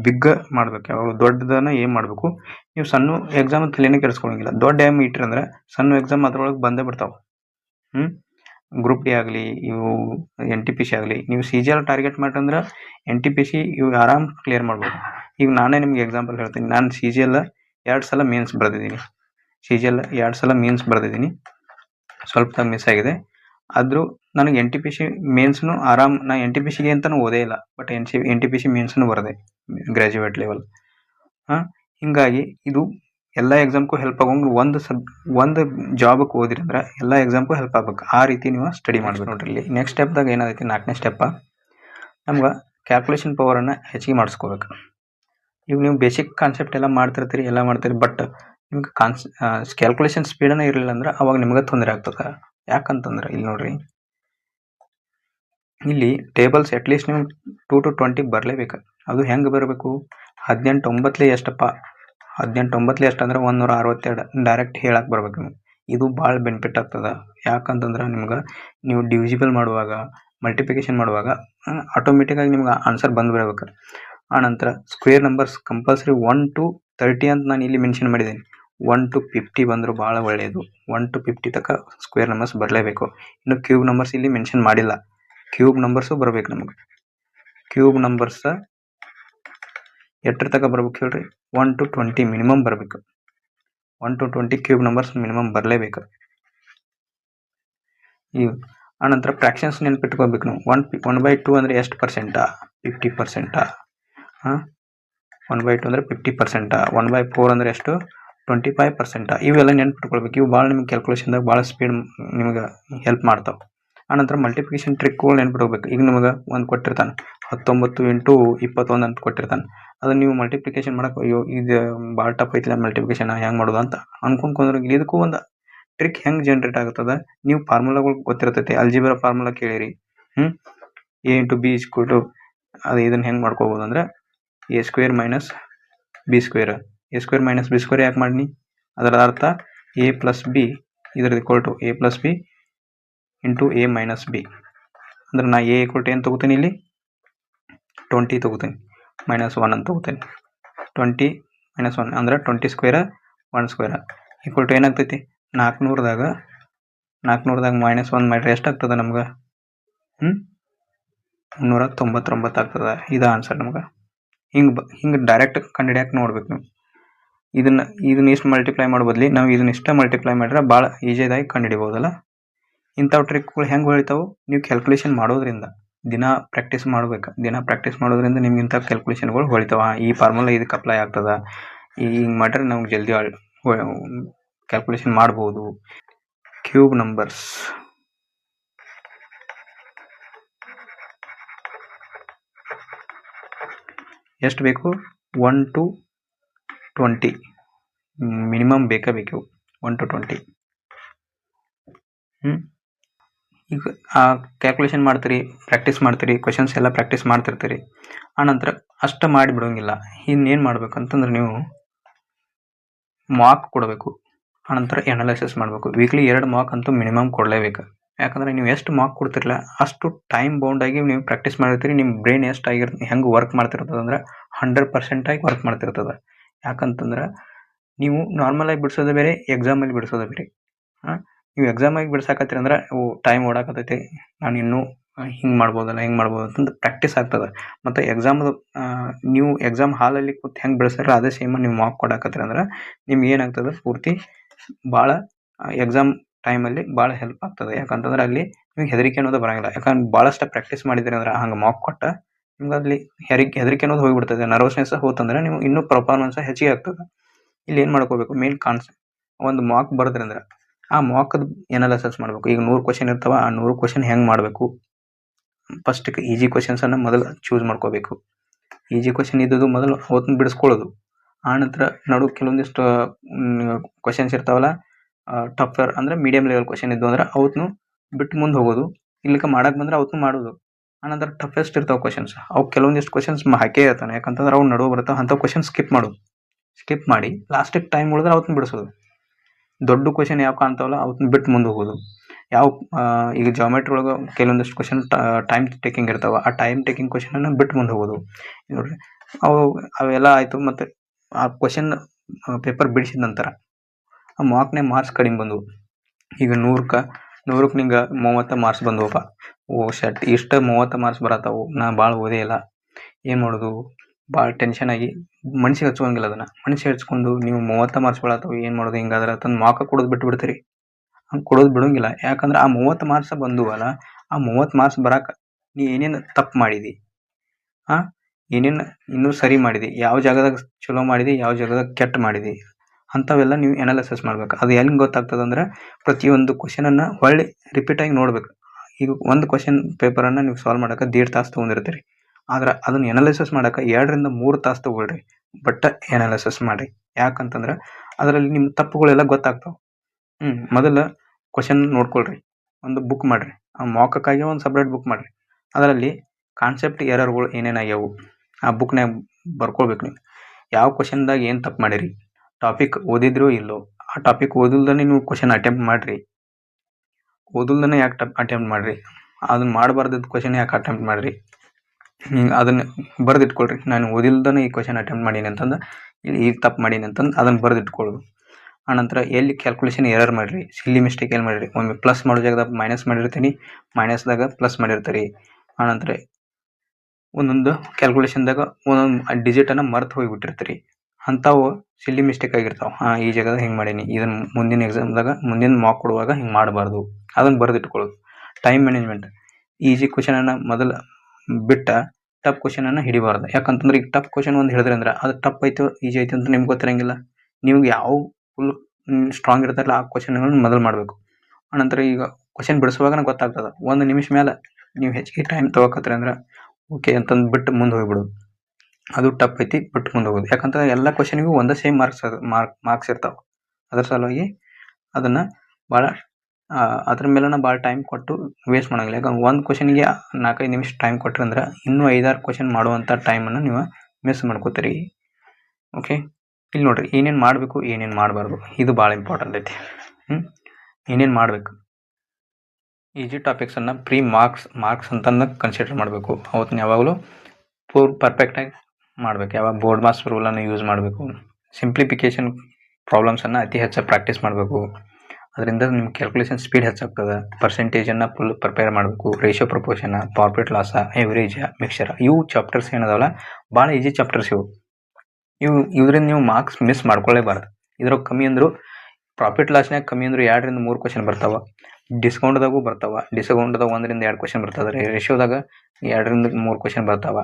ಬಿಗ್ ಮಾಡ್ಬೇಕು. ಯಾವಾಗಲೂ ದೊಡ್ಡದನ್ನ ಏಮ್ ಮಾಡಬೇಕು. ನೀವು ಸಣ್ಣ ಎಕ್ಸಾಮ್ ತಲೆನೇ ಕೆಡಿಸ್ಕೊಳಂಗಿಲ್ಲ. ದೊಡ್ಡ ಏಮ್ ಇಟ್ರಿ ಅಂದ್ರೆ ಸಣ್ಣ ಎಕ್ಸಾಮ್ ಅದ್ರೊಳಗೆ ಬಂದೇ ಬಿಡ್ತಾವೆ. ಹ್ಞೂ ಗ್ರೂಪ್ ಡಿ ಆಗಲಿ, ಇವು ಎನ್ ಟಿ ಪಿ ಸಿ ಆಗಲಿ, ನೀವು ಸಿ ಜಿ ಎಲ್ ಟಾರ್ಗೆಟ್ ಮಾಡ್ರಂದ್ರೆ ಎನ್ ಟಿ ಪಿ ಸಿ ಇವು ಆರಾಮ್ ಕ್ಲಿಯರ್ ಮಾಡ್ಬೋದು. ಈಗ ನಾನೇ ನಿಮ್ಗೆ ಎಕ್ಸಾಂಪಲ್ ಹೇಳ್ತೀನಿ. ನಾನು ಸಿ ಜಿ ಎಲ್ ಎರಡು ಸಲ ಮೀನ್ಸ್ ಬರೆದಿದ್ದೀನಿ. ಸಿ ಜಿ ಎಲ್ ಎರಡು ಸಲ ಮೀನ್ಸ್ ಬರೆದಿದ್ದೀನಿ. ಸ್ವಲ್ಪ ಮಿಸ್ ಆಗಿದೆ. ಆದರೂ ನನಗೆ ಎನ್ ಟಿ ಪಿ ಸಿ ಮೀನ್ಸ್ನು ಆರಾಮ್, ನಾ ಎನ್ ಟಿ ಪಿ ಸಿಗೆ ಅಂತಲೂ ಓದೇ ಇಲ್ಲ. But N C N T P C ಮೀನ್ಸ್ನು ಬರೆದೆ ಗ್ರ್ಯಾಜುಯೇಟ್ ಲೆವೆಲ್ ಹಾಂ, ಹಿಂಗಾಗಿ ಇದು ಎಲ್ಲ ಎಕ್ಸಾಮ್ಗೂ ಹೆಲ್ಪ್ ಆಗೋಂಗೆ ಒಂದು ಸಬ್ ಒಂದು ಜಾಬ್ಗೆ ಓದಿರಂದ್ರೆ ಎಲ್ಲ ಎಕ್ಸಾಮ್ಗೂ ಹೆಲ್ಪ್ ಆಗ್ಬೇಕು. ಆ ರೀತಿ ನೀವು ಸ್ಟಡಿ ಮಾಡ್ಬೇಕು ನೋಡ್ರಿ. ಇಲ್ಲಿ ನೆಕ್ಸ್ಟ್ ಸ್ಟೆಪ್ದಾಗ ಏನಾಗೈತಿ? ನಾಲ್ಕನೇ ಸ್ಟೆಪ್ಪ ನಮ್ಗೆ ಕ್ಯಾಲ್ಕುಲೇಷನ್ ಪವರನ್ನು ಹೆಚ್ಚಿಗೆ ಮಾಡಿಸ್ಕೋಬೇಕು. ಈಗ ನೀವು ಬೇಸಿಕ್ ಕಾನ್ಸೆಪ್ಟ್ ಎಲ್ಲ ಮಾಡ್ತಿರ್ತೀರಿ ಎಲ್ಲ ಮಾಡ್ತೀರಿ ಬಟ್ ನಿಮ್ಗೆ ಕಾನ್ಸ್ ಕ್ಯಾಲ್ಕುಲೇಷನ್ ಸ್ಪೀಡನೇ ಇರಲಿಲ್ಲ ಅಂದ್ರೆ ಅವಾಗ ನಿಮಗೆ ತೊಂದರೆ ಆಗ್ತದೆ. ಯಾಕಂತಂದ್ರೆ ಇಲ್ಲಿ ನೋಡ್ರಿ. ಇಲ್ಲಿ ಟೇಬಲ್ಸ್ ಅಟ್ಲೀಸ್ಟ್ ನೀವು ಟೂ ಟು ಟ್ವೆಂಟಿ ಬರಲೇಬೇಕು. ಅದು ಹೆಂಗೆ ಬರಬೇಕು? ಹದಿನೆಂಟು ಒಂಬತ್ತಲೇ ಎಷ್ಟಪ್ಪ? ಹದಿನೆಂಟು ಒಂಬತ್ತಲೇ ಎಷ್ಟು ಅಂದ್ರೆ ಒಂದು ನೂರ ಅರವತ್ತೆರಡು ಡೈರೆಕ್ಟ್ ಹೇಳಕ್ಕೆ ಬರ್ಬೇಕು ನೀವು ಇದು ಭಾಳ ಬೆನಿಫಿಟ್ ಆಗ್ತದೆ. ಯಾಕಂತಂದ್ರೆ ನಿಮ್ಗೆ ನೀವು ಡಿವಿಜಿಬಲ್ ಮಾಡುವಾಗ ಮಲ್ಟಿಪ್ಲಿಕೇಶನ್ ಮಾಡುವಾಗ ಆಟೋಮೆಟಿಕ್ಕಾಗಿ ನಿಮ್ಗೆ ಆನ್ಸರ್ ಬಂದು ಬಿಡಬೇಕು ಆನಂತರ square numbers compulsory one to thirty ಅಂತ ನಾನು ಇಲ್ಲಿ ಮೆನ್ಷನ್ ಮಾಡಿದ್ದೀನಿ ಒನ್ ಟು ಫಿಫ್ಟಿ ಬಂದರೂ ಭಾಳ ಒಳ್ಳೆಯದು ಒನ್ ಟು ಫಿಫ್ಟಿ ತನಕ ಸ್ಕ್ವೇರ್ ನಂಬರ್ಸ್ ಬರಲೇಬೇಕು. ಇನ್ನು ಕ್ಯೂಬ್ ನಂಬರ್ಸ್ ಇಲ್ಲಿ ಮೆನ್ಷನ್ ಮಾಡಿಲ್ಲ. ಕ್ಯೂಬ್ ನಂಬರ್ಸು ಬರಬೇಕು ನಮಗೆ. ಕ್ಯೂಬ್ ನಂಬರ್ಸ್ ಎಷ್ಟರ ತನಕ ಬರ್ಬೇಕು ಹೇಳ್ರಿ? ಒನ್ ಟು ಟ್ವೆಂಟಿ ಮಿನಿಮಮ್ ಬರಬೇಕು. One to twenty cube numbers minimum ಬರಲೇಬೇಕು. ಈ ಆನಂತರ ಫ್ರ್ಯಾಕ್ಷನ್ಸ್ ನೆನ್ಪಿಟ್ಕೋಬೇಕು ನಾವು. One P one by two ಅಂದರೆ ಎಷ್ಟು ಪರ್ಸೆಂಟಾ ಫಿಫ್ಟಿ ಪರ್ಸೆಂಟಾ ಹಾಂ? ಒನ್ ಬೈ ಟು ಅಂದರೆ ಫಿಫ್ಟಿ ಪರ್ಸೆಂಟಾ ಒನ್ ಬೈ ಫೋರ್ ಅಂದರೆ ಎಷ್ಟು? ಟ್ವೆಂಟಿ ಫೈವ್ ಪರ್ಸೆಂಟಾ ಇವೆಲ್ಲ ನೆನ್ಪಿಟ್ಕೊಳ್ಬೇಕು. ಇವು ಭಾಳ ನಿಮ್ಗೆ ಕ್ಯಾಲ್ಕುಲೇಷನ್ದಾಗ ಭಾಳ ಸ್ಪೀಡ್ ನಿಮ್ಗೆ ಹೆಲ್ಪ್ ಮಾಡ್ತಾವೆ. ಆನಂತರ ಮಲ್ಟಿಪ್ಲಿಕೇಶನ್ ಟ್ರಿಕ್ಗಳು ನೆನ್ಪಿಡ್ಬೇಕು ಈಗ ನಿಮಗೆ ಒಂದು ಕೊಟ್ಟಿರ್ತಾನೆ. ಹತ್ತೊಂಬತ್ತು ಇಂಟು ಇಪ್ಪತ್ತೊಂದು ಅಂತ ಕೊಟ್ಟಿರ್ತಾನೆ. ಅದನ್ನು ನೀವು ಮಲ್ಟಿಪ್ಲಿಕೇಶನ್ ಮಾಡಕ್ಕೆ ಅಯ್ಯೋ, ಇದು ಭಾಳ ಟಫ್ ಐತಿಲ್ಲ ಮಲ್ಟಿಪ್ಲಿಕೇಶನ್ ಹೆಂಗೆ ಮಾಡೋದು ಅಂತ ಅನ್ಕೊಂಡ್ಕೊಂಡ್ರೆ ಇದಕ್ಕೂ ಒಂದು ಟ್ರಿಕ್ ಹೆಂಗೆ ಜನ್ರೇಟ್ ಆಗುತ್ತದೆ? ನೀವು ಫಾರ್ಮುಲಾಗಳು ಗೊತ್ತಿರ್ತೈತಿ. ಅಲ್ಜಿಬ್ರಾ ಫಾರ್ಮುಲಾ ಕೇಳಿರಿ. ಹ್ಞೂ ಎ ಇಂಟು ಬಿ ಇಸ್ ಕೊಟ್ಟು ಅದು ಇದನ್ನು ಹೆಂಗೆ ಮಾಡ್ಕೋಬೋದು ಅಂದ್ರೆ A square minus B square A square minus B square ಯಾಕೆ ಮಾಡಿ ಅದರ ಅರ್ಥ ಎ ಪ್ಲಸ್ ಬಿ ಇದರ ಕೊಟ್ಟು A plus B into A minus B ಅಂದ್ರೆ ನಾ ಎ ಇಕ್ವಲ್ ಟು ಏನು ತೊಗೋತೀನಿ ಇಲ್ಲಿ? ಟ್ವೆಂಟಿ ತೊಗೋತೀನಿ. ಮೈನಸ್ ಒನ್ ಅಂತ ತೊಗೋತೀನಿ. ಟ್ವೆಂಟಿ ಮೈನಸ್ ಒನ್ ಅಂದ್ರೆ twenty square one square equal to ಏನಾಗ್ತೈತಿ? ನಾಲ್ಕುನೂರದಾಗ ನಾಲ್ಕುನೂರದಾಗ ಮೈನಸ್ ಒನ್ ಮಾಡಿದ್ರೆ ಎಷ್ಟಾಗ್ತದೆ ನಮ್ಗೆ? ಹ್ಞೂ ಮುನ್ನೂರ ತೊಂಬತ್ತೊಂಬತ್ತು ಆಗ್ತದೆ. ಇದು ಆನ್ಸರ್ ನಮ್ಗೆ. ಹಿಂಗೆ ಬ, ಹಿಂಗೆ ಡೈರೆಕ್ಟ್ ಕಂಡುಹಿಡಿಯಕ್ಕೆ ನೋಡ್ಬೇಕು ನೀವು. ಇದನ್ನು, ಇದನ್ನ ಇಷ್ಟು ಮಲ್ಟಿಪ್ಲೈ ಮಾಡೋ ಬದಲಿ ನಾವು ಇದನ್ನ ಇಷ್ಟ ಮಲ್ಟಿಪ್ಲೈ ಮಾಡಿದ್ರೆ ಭಾಳ ಈಜಿಯಾಗಿ ಕಂಡುಹಿಡಿಬೋದಲ್ಲ? ಇಂಥವು ಟ್ರಿಕ್ಗಳು ಹೆಂಗೆ ಹೊಳಿತಾವು? ನೀವು ಕ್ಯಾಲ್ಕುಲೇಷನ್ ಮಾಡೋದ್ರಿಂದ. ದಿನ ಪ್ರಾಕ್ಟೀಸ್ ಮಾಡ್ಬೇಕು. ದಿನ ಪ್ರಾಕ್ಟೀಸ್ ಮಾಡೋದ್ರಿಂದ ನಿಮ್ಗೆ ಇಂಥ ಕ್ಯಾಲ್ಕುಲೇಷನ್ಗಳು ಹೊಳಿತಾವ. ಈ ಫಾರ್ಮುಲಾ ಇದಕ್ಕೆ ಅಪ್ಲೈ ಆಗ್ತದ. ಹಿಂಗೆ ಮಾಡ್ರೆ ನಮ್ಗೆ ಜಲ್ದಿ ಕ್ಯಾಲ್ಕುಲೇಷನ್ ಮಾಡ್ಬೋದು. ಕ್ಯೂಬ್ ನಂಬರ್ಸ್ ಎಷ್ಟು ಬೇಕು? ಒನ್ ಟು ಟ್ವೆಂಟಿ ಮಿನಿಮಮ್ ಬೇಕೇ ಬೇಕು? ಒನ್ ಟು ಟ್ವೆಂಟಿ ಹ್ಞೂ ಈಗ ಆ ಕ್ಯಾಲ್ಕುಲೇಷನ್ ಮಾಡ್ತೀರಿ ಪ್ರಾಕ್ಟೀಸ್ ಮಾಡ್ತೀರಿ ಕ್ವಶನ್ಸ್ ಎಲ್ಲ ಪ್ರಾಕ್ಟೀಸ್ ಮಾಡ್ತಿರ್ತೀರಿ. ಆನಂತರ ಅಷ್ಟು ಮಾಡಿ ಬಿಡೋಂಗಿಲ್ಲ. ಇನ್ನೇನು ಮಾಡಬೇಕು ಅಂತಂದ್ರೆ ನೀವು ಮಾರ್ಕ್ ಕೊಡಬೇಕು. ಆನಂತರ ಎನಾಲಿಸಿಸ್ ಮಾಡಬೇಕು. ವೀಕ್ಲಿ ಎರಡು ಮಾರ್ಕ್ ಅಂತೂ ಮಿನಿಮಮ್ ಕೊಡಲೇಬೇಕು. ಯಾಕಂದ್ರೆ ನೀವು ಎಷ್ಟು ಮಾರ್ಕ್ ಕೊಡ್ತಿರಲ್ಲ ಅಷ್ಟು ಟೈಮ್ ಬೌಂಡಾಗಿ ನೀವು ಪ್ರಾಕ್ಟೀಸ್ ಮಾಡಿರ್ತೀರಿ ನಿಮ್ಮ ಬ್ರೈನ್ ಎಷ್ಟು ಆಗಿರ್, ಹೆಂಗೆ ವರ್ಕ್ ಮಾಡ್ತಿರ್ತದೆ ಅಂದ್ರೆ ಹಂಡ್ರೆಡ್ ಪರ್ಸೆಂಟಾಗಿ ವರ್ಕ್ ಮಾಡ್ತಿರ್ತದೆ. ಯಾಕಂತಂದ್ರೆ ನೀವು ನಾರ್ಮಲಾಗಿ ಬಿಡಿಸೋದು ಬೇರೆ ಎಕ್ಸಾಮಲ್ಲಿ ಬಿಡಿಸೋದು ಬೇರೆ. ಹಾಂ? ನೀವು ಎಕ್ಸಾಮಾಗಿ ಬಿಡ್ಸಾಕತ್ತೀರಿ ಅಂದ್ರೆ, ಓ ಟೈಮ್ ಓಡಾಕತೈತಿ. ನಾನು ಇನ್ನೂ ಹಿಂಗೆ ಮಾಡ್ಬೋದಲ್ಲ, ಹಿಂಗೆ ಮಾಡ್ಬೋದು ಅಂತಂದು ಪ್ರಾಕ್ಟೀಸ್ ಆಗ್ತದೆ. ಮತ್ತು ಎಕ್ಸಾಮ್ದು ನೀವು ಎಕ್ಸಾಮ್ ಹಾಲಲ್ಲಿ ಕೂತು ಹೆಂಗೆ ಬಿಡಿಸ್ತಾರ ಅದೇ ಸೇಮ್ ನೀವು ಮಾರ್ಕ್ ಕೊಡಾಕತ್ತೀರಿ ಅಂದ್ರೆ, ನಿಮ್ಗೆ ಏನಾಗ್ತದೆ ಪೂರ್ತಿ ಭಾಳ ಎಕ್ಸಾಮ್ ಟೈಮಲ್ಲಿ ಭಾಳ ಹೆಲ್ಪ್ ಆಗ್ತದೆ. ಯಾಕಂತಂದ್ರೆ ಅಲ್ಲಿ ನಿಮ್ಗೆ ಹೆದರಿಕೆ ಅನ್ನೋದು ಬರೋಂಗಿಲ್ಲ. ಯಾಕಂದ್ರೆ ಭಾಳಷ್ಟು ಪ್ರಾಕ್ಟೀಸ್ ಮಾಡಿದ್ರಿ ಅಂದ್ರೆ ಹಂಗೆ ಮಾರ್ಕ್ ಕೊಟ್ಟ ನಿಮ್ಗೆ ಅಲ್ಲಿ ಹೆರಿಗೆ ಹೆದರಿಕೆ ಅನ್ನೋದು ಹೋಗಿಬಿಡ್ತದೆ. ನರ್ವಸ್ನೆಸ್ ಹೋತಂದ್ರೆ ನೀವು ಇನ್ನೂ ಪರ್ಫಾರ್ಮೆನ್ಸ್ ಹೆಚ್ಚಿಗೆ ಆಗ್ತದೆ. ಇಲ್ಲಿ ಏನು ಮಾಡ್ಕೋಬೇಕು? ಮೇನ್ ಕಾನ್ಸೆಪ್ಟ್ ಒಂದು ಮಾರ್ಕ್ ಬರೆದ್ರಿ ಅಂದ್ರೆ ಆ ಮಾಕದ ಎನಾಲಿಸಿಸ್ ಮಾಡಬೇಕು? ಈಗ ನೂರು ಕ್ವಶನ್ ಇರ್ತಾವ, ಆ ನೂರು ಕ್ವಶನ್ ಹೆಂಗೆ ಮಾಡಬೇಕು? ಫಸ್ಟ್ಗೆ ಈಜಿ ಕ್ವಶನ್ಸನ್ನು ಮೊದಲು ಚೂಸ್ ಮಾಡ್ಕೋಬೇಕು. ಈಜಿ ಕ್ವಶನ್ ಇದ್ದದ್ದು ಮೊದಲು ಅವತ್ತನ್ನ ಬಿಡಿಸ್ಕೊಳ್ಳೋದು. ಆನಂತರ ನಡು, ಕೆಲವೊಂದಿಷ್ಟು ಕ್ವಶನ್ಸ್ ಇರ್ತಾವಲ್ಲ ಟಫರ್ ಅಂದರೆ ಮೀಡಿಯಮ್ ಲೆವೆಲ್ ಕ್ವಶನ್ ಇದ್ದು ಅಂದ್ರೆ ಅವತ್ತನ್ನು ಬಿಟ್ಟು ಮುಂದೆ ಹೋಗೋದು. ಇಲ್ಲಿಕ ಮಾಡಕ್ಕೆ ಬಂದ್ರೆ ಅವತ್ತು ಮಾಡೋದು. ಆನಂತರ ಟಫೆಸ್ಟ್ ಇರ್ತಾವೆ ಕ್ವಶನ್ಸ್ ಅವು ಕೆಲವೊಂದಿಷ್ಟು ಕ್ವಶನ್ಸ್ ಹಾಕೇ ಇರ್ತಾನೆ ಯಾಕಂತಂದ್ರೆ ಅವು ನಡುವೆ ಬರ್ತಾವೆ ಅಂತ ಕ್ವಶನ್ ಸ್ಕಿಪ್ ಮಾಡೋದು ಸ್ಕಿಪ್ ಮಾಡಿ ಲಾಸ್ಟಿಗೆ ಟೈಮ್ ಉಳಿದ್ರೆ ಅವತ್ತನ್ನ ಬಿಡಿಸೋದು. ದೊಡ್ಡ ಕ್ವಶನ್ ಯಾವ ಕಾಣ್ತಾವಲ್ಲ ಅವನ್ನ ಬಿಟ್ಟು ಮುಂದೆ ಹೋಗೋದು. ಯಾವ ಈಗ ಜಾಮೆಟ್ರಿ ಒಳಗೆ ಕೆಲವೊಂದಷ್ಟು ಕ್ವಶನ್ ಟೈಮ್ ಟೇಕಿಂಗ್ ಇರ್ತಾವೆ. ಆ ಟೈಮ್ ಟೇಕಿಂಗ್ ಕ್ವಶನನ್ನು ಬಿಟ್ಟು ಮುಂದೆ ಹೋಗೋದು. ನೋಡ್ರಿ, ಅವು, ಅವೆಲ್ಲ ಆಯಿತು ಮತ್ತು ಆ ಕ್ವಶನ್ ಪೇಪರ್ ಬಿಡಿಸಿದ ನಂತರ ಆ ಮಾರ್ಕ್ನೇ ಮಾರ್ಕ್ಸ್ ಕಡಿಮೆ ಬಂದವು. ಈಗ ನೂರಕ್ಕೆ ನೂರಕ್ಕೆ ನಿಂಗೆ ಮೂವತ್ತು ಮಾರ್ಕ್ಸ್ ಬಂದವಪ್ಪ. ಓ ಶಟ್ ಇಷ್ಟು ಮೂವತ್ತು ಮಾರ್ಕ್ಸ್ ಬರತ್ತಾವು. ನಾ ಭಾಳ ಓದೇ ಇಲ್ಲ. ಏನು ಮಾಡೋದು? ಭಾಳ ಟೆನ್ಷನ್ ಆಗಿ ಮನ್ಸಿಗೆ ಹಚ್ಕೊಂಗಿಲ್ಲ ಅದನ್ನು. ಮನ್ಸಿಗೆ ಹಚ್ಕೊಂಡು ನೀವು ಮೂವತ್ತ ಮಾರ್ಕ್ಸ್ ಬೀಳತ್ತವು ಏನು ಮಾಡೋದು, ಹಿಂಗಾದ್ರೆ ತಂದು ಮಾಕ ಕೊಡೋದು ಬಿಟ್ಟು ಬಿಡ್ತೀರಿ ಹಂಗೆ ಕೊಡೋದು ಬಿಡೋಂಗಿಲ್ಲ. ಯಾಕಂದ್ರೆ ಆ ಮೂವತ್ತು ಮಾರ್ಕ್ಸ್ ಬಂದುವಲ್ಲ, ಆ ಮೂವತ್ತು ಮಾರ್ಕ್ಸ್ ಬರಕ್ಕೆ ನೀ ಏನೇನು ತಪ್ಪು ಮಾಡಿದಿ? ಆ? ಏನೇನು ಇನ್ನೂ ಸರಿ ಮಾಡಿದಿ? ಯಾವ ಜಾಗದಾಗ ಚಲೋ ಮಾಡಿದಿ, ಯಾವ ಜಾಗದಾಗ ಕೆಟ್ಟ ಮಾಡಿದಿ? ಅಂಥವೆಲ್ಲ ನೀವು ಎನಾಲಿಸಿಸ್ ಮಾಡ್ಬೇಕು. ಅದು ಹೆಂಗೆ ಗೊತ್ತಾಗ್ತದೆ ಅಂದ್ರೆ ಪ್ರತಿಯೊಂದು ಕ್ವಶನನ್ನು ಹೊಳ್ಳಿ ರಿಪೀಟಾಗಿ ನೋಡ್ಬೇಕು. ಈಗ ಒಂದು ಕ್ವಶನ್ ಪೇಪರನ್ನು ನೀವು ಸಾಲ್ವ್ ಮಾಡೋಕೆ ದೇಡ್ ತಾಸು ತೊಗೊಂಡಿರ್ತೀರಿ. ಆದ್ರೆ ಅದನ್ನ ಎನಾಲಿಸಿಸ್ ಮಾಡೋಕೆ ಎರಡರಿಂದ ಮೂರು ತಾಸು ತಗೊಳ್ರಿ. ಬಟ್ ಎನಾಲಿಸಿಸ್ ಮಾಡಿ ಯಾಕಂತಂದ್ರೆ ಅದರಲ್ಲಿ ನಿಮ್ಮ ತಪ್ಪುಗಳೆಲ್ಲ ಗೊತ್ತಾಗ್ತಾವೆ. ಹ್ಞೂ ಮೊದಲು ಕ್ವಶನ್ ನೋಡ್ಕೊಳ್ರಿ. ಒಂದು ಬುಕ್ ಮಾಡಿರಿ. ಆ ಮೋಕಕ್ಕಾಗಿ ಒಂದು ಸಪ್ರೇಟ್ ಬುಕ್ ಮಾಡಿರಿ. ಅದರಲ್ಲಿ ಕಾನ್ಸೆಪ್ಟ್ ಎರರ್ಗಳು ಏನೇನು ಆಗ್ಯಾವು? ಆ ಬುಕ್ನಾಗ ಬರ್ಕೊಳ್ಬೇಕು ನೀವು. ಯಾವ ಕ್ವಶನ್ದಾಗ ಏನು ತಪ್ಪು ಮಾಡಿರಿ? ಟಾಪಿಕ್ ಓದಿದ್ರೋ ಇಲ್ಲೋ? ಆ ಟಾಪಿಕ್ ಓದಿಲ್ದೇ ನೀವು ಕ್ವಶನ್ ಅಟೆಂಪ್ಟ್ ಮಾಡಿರಿ. ಓದಿಲ್ದೇ ಯಾಕೆ ಟಪ್ ಅಟೆಂಪ್ಟ್ ಮಾಡಿರಿ? ಅದನ್ನ ಮಾಡಬಾರ್ದದ್ದು ಕ್ವಶನ್ ಯಾಕೆ ಅಟೆಂಪ್ಟ್ ಮಾಡಿರಿ? ಹಿಂಗೆ ಅದನ್ನು ಬರೆದಿಟ್ಕೊಳ್ರಿ. ನಾನು ಓದಿಲ್ದನ ಈ ಕ್ವಶನ್ ಅಟೆಂಪ್ಟ್ ಮಾಡೀನಿ ಅಂತಂದು, ಇಲ್ಲಿ ಈಗ ತಪ್ಪು ಮಾಡೀನಿ ಅಂತಂದು ಅದನ್ನು ಬರೆದಿಟ್ಕೊಳ್ಳೋದು ಆನಂತರ ಎಲ್ಲಿ ಕ್ಯಾಲ್ಕುಲೇಷನ್ ಎರರ್ ಮಾಡಿರಿ ಸಿಲ್ಲಿ ಮಿಸ್ಟೇಕ್ ಎಲ್ಲಿ ಮಾಡಿರಿ, ಒಮ್ಮೆ ಪ್ಲಸ್ ಮಾಡೋ ಜಾಗದಾಗ ಮೈನಸ್ ಮಾಡಿರ್ತೀನಿ ಮೈನಸ್ದಾಗ ಪ್ಲಸ್ ಮಾಡಿರ್ತೀರಿ. ಆನಂತರ ಒಂದೊಂದು ಕ್ಯಾಲ್ಕುಲೇಷನ್ದಾಗ ಒಂದೊಂದು ಡಿಜಿಟನ್ನು ಮರ್ತು ಹೋಗಿಬಿಟ್ಟಿರ್ತೀರಿ. ಅಂಥವು ಸಿಲ್ಲಿ ಮಿಸ್ಟೇಕ್ ಆಗಿರ್ತಾವೆ. ಹಾಂ, ಈ ಜಾಗದಾಗ ಹಿಂಗೆ ಮಾಡೀನಿ, ಇದನ್ನು ಮುಂದಿನ ಎಕ್ಸಾಮ್ದಾಗ ಮುಂದಿನ ಮಾರ್ಕ್ ಕೊಡುವಾಗ ಹಿಂಗೆ ಮಾಡಬಾರ್ದು. ಅದನ್ನು ಬರೆದಿಟ್ಕೊಳ್ಳೋದು ಟೈಮ್ ಮ್ಯಾನೇಜ್ಮೆಂಟ್ ಈಜಿ ಕ್ವಶನನ್ನು ಮೊದಲು ಬಿಟ್ಟ ಟಫ್ ಕ್ವಶನನ್ನು ಹಿಡಿಬಾರ್ದು. ಯಾಕಂತಂದ್ರೆ ಈಗ ಟಫ್ ಕ್ವಶನ್ ಒಂದು ಹೇಳಿದ್ರೆ ಅಂದ್ರೆ ಅದು ಟಫ್ ಐತೋ ಈಜಿ ಐತೆ ಅಂತ ನಿಮ್ಗೆ ಗೊತ್ತಿರಂಗಿಲ್ಲ. ನಿಮ್ಗೆ ಯಾವ ಫುಲ್ ಸ್ಟ್ರಾಂಗ್ ಇರ್ತಾರಲ್ಲ ಆ ಕ್ವಶನ್ಗಳನ್ನ ಮೊದಲು ಮಾಡಬೇಕು. ಆನಂತರ ಈಗ ಕ್ವಶನ್ ಬಿಡಿಸುವಾಗನೇ ಗೊತ್ತಾಗ್ತದೆ. ಒಂದು ನಿಮಿಷ ಮೇಲೆ ನೀವು ಹೆಚ್ಚಿಗೆ ಟೈಮ್ ತಗೋಕತ್ರಿ ಅಂದ್ರೆ ಓಕೆ ಅಂತಂದು ಬಿಟ್ಟು ಮುಂದೆ ಹೋಗ್ಬಿಡೋದು. ಅದು ಟಫ್ ಐತಿ ಬಿಟ್ಟು ಮುಂದೆ ಹೋಗೋದು. ಯಾಕಂದ್ರೆ ಎಲ್ಲ ಕ್ವಶನಿಗೂ ಒಂದೇ ಸೇಮ್ ಮಾರ್ಕ್ಸ್ ಮಾರ್ಕ್ ಮಾರ್ಕ್ಸ್ ಇರ್ತಾವೆ. ಅದ್ರ ಸಲುವಾಗಿ ಅದನ್ನು ಭಾಳ ಅದ್ರ ಮೇಲೂ ಭಾಳ ಟೈಮ್ ಕೊಟ್ಟು ವೇಸ್ಟ್ ಮಾಡೋಂಗಿಲ್ಲ. ಯಾಕಂದ್ರೆ ಒಂದು ಕ್ವಶನಿಗೆ ನಾಲ್ಕೈದು ನಿಮಿಷ ಟೈಮ್ ಕೊಟ್ರಿ ಅಂದ್ರೆ ಇನ್ನೂ ಐದಾರು ಕ್ವಶನ್ ಮಾಡುವಂಥ ಟೈಮನ್ನು ನೀವು ಮಿಸ್ ಮಾಡ್ಕೋತೀರಿ. ಓಕೆ ಇಲ್ಲಿ ನೋಡ್ರಿ, ಏನೇನು ಮಾಡಬೇಕು, ಏನೇನು ಮಾಡಬಾರ್ದು. ಇದು ಭಾಳ ಇಂಪಾರ್ಟೆಂಟ್ ಐತಿ. ಹ್ಞೂ ಏನೇನು ಮಾಡಬೇಕು? ಈಜಿ ಟಾಪಿಕ್ಸನ್ನು ಪ್ರೀ ಮಾರ್ಕ್ಸ್ ಮಾರ್ಕ್ಸ್ ಅಂತಂದು ಕನ್ಸಿಡರ್ ಮಾಡಬೇಕು. ಅವತ್ತನ್ನ ಯಾವಾಗಲೂ ಪೂರ್ ಪರ್ಫೆಕ್ಟಾಗಿ ಮಾಡ್ಬೇಕು. ಯಾವಾಗ ಬೋರ್ಡ್ ಮಾಸ್ ರೂಲನ್ನು ಯೂಸ್ ಮಾಡಬೇಕು. ಪ್ರಾಬ್ಲಮ್ಸ್ ಪ್ರಾಬ್ಲಮ್ಸನ್ನು ಅತಿ ಹೆಚ್ಚು ಪ್ರಾಕ್ಟೀಸ್ ಮಾಡಬೇಕು. ಅದರಿಂದ ನಿಮ್ಮ ಕ್ಯಾಲ್ಕುಲೇಷನ್ ಸ್ಪೀಡ್ ಹೆಚ್ಚಾಗ್ತದೆ ಪರ್ಸೆಂಟೇಜನ್ನು ಫುಲ್ ಪ್ರಿಪೇರ್ ಮಾಡಬೇಕು. Ratio proportion profit loss average mixer ಇವು ಚಾಪ್ಟರ್ಸ್ ಏನದಾವಲ್ಲ? ಭಾಳ ಈಜಿ ಚಾಪ್ಟರ್ಸ್ ಇವು. ಇವು, ಇದರಿಂದ ನೀವು ಮಾರ್ಕ್ಸ್ ಮಿಸ್ ಮಾಡ್ಕೊಳ್ಳೇಬಾರ್ದು ಇದ್ರಾಗ ಕಮ್ಮಿ ಅಂದ್ರು ಪ್ರಾಫಿಟ್ ಲಾಸ್ನಾಗ ಕಮ್ಮಿ ಅಂದ್ರೆ ಎರಡರಿಂದ ಮೂರು ಕ್ವಶನ್ ಬರ್ತಾವೆ. ಡಿಸ್ಕೌಂಟ್ದಾಗೂ ಬರ್ತಾವೆ. ಡಿಸ್ಕೌಂಟ್ದಾಗ ಒಂದರಿಂದ ಎರಡು ಕ್ವಶನ್ ಬರ್ತದೆ ರೇಷಿಯೋದಾಗ ಎರಡರಿಂದ ಮೂರು ಕ್ವಶನ್ ಬರ್ತಾವ.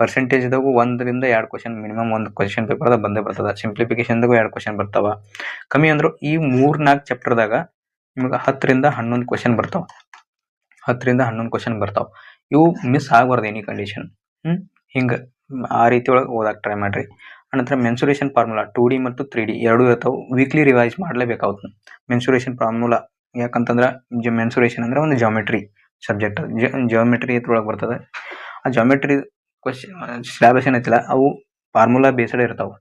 ಪರ್ಸೆಂಟೇಜ್ದಾಗೂ ಒಂದರಿಂದ ಎರಡು ಕ್ವಶನ್ ಮಿನಿಮಮ್ ಒಂದು ಕ್ವಶನ್ ಪೇಪರ್ದಾಗ ಬಂದೇ ಬರ್ತದೆ. ಸಿಂಪ್ಲಿಫಿಕೇಶನ್ದಾಗೂ ಎರಡು ಕ್ವಶನ್ ಬರ್ತಾವ. ಕಮ್ಮಿ ಅಂದ್ರು ಈ ಮೂರು ನಾಲ್ಕು ಚಾಪ್ಟರ್ದಾಗ ನಿಮಗೆ ಹತ್ತರಿಂದ ಹನ್ನೊಂದು ಕ್ವಶನ್ ಬರ್ತಾವ. ಹತ್ತರಿಂದ ಹನ್ನೊಂದು ಕ್ವಶನ್ ಬರ್ತಾವ. ಇವು ಮಿಸ್ ಆಗಬಾರ್ದು ಎನಿ ಕಂಡೀಷನ್ ಹ್ಞೂ ಹಿಂಗೆ ಆ ರೀತಿ ಒಳಗೆ ಟ್ರೈ ಮಾಡಿರಿ. ಅನಂತರ ಮೆನ್ಸುರೇಷನ್ ಫಾರ್ಮುಲಾ ಟೂ ಡಿ ಮತ್ತು ತ್ರೀ ಡಿ ಎರಡೂ ಇರ್ತಾವೆ. ವೀಕ್ಲಿ ರಿವೈಸ್ ಮಾಡಲೇಬೇಕಾಗುತ್ತೆ. ಮೆನ್ಸುರೇಷನ್ ಫಾರ್ಮುಲಾ ಯಾಕಂತಂದ್ರೆ ಜಿ ಮೆನ್ಸುರೇಷನ್ ಅಂದ್ರೆ ಒಂದು ಜಾಮೆಟ್ರಿ ಸಬ್ಜೆಕ್ಟ್ ಜಾಮೆಟ್ರಿ ಇದ್ರೊಳಗೆ ಬರ್ತದೆ. ಆ ಜಾಮೆಟ್ರಿ ಕ್ವಶನ್ ಸಿಲೆಬಸ್ ಏನೈತಿಲ್ಲ, ಅವು ಫಾರ್ಮುಲಾ ಬೇಸ್ಡ್ ಇರ್ತಾವೆ.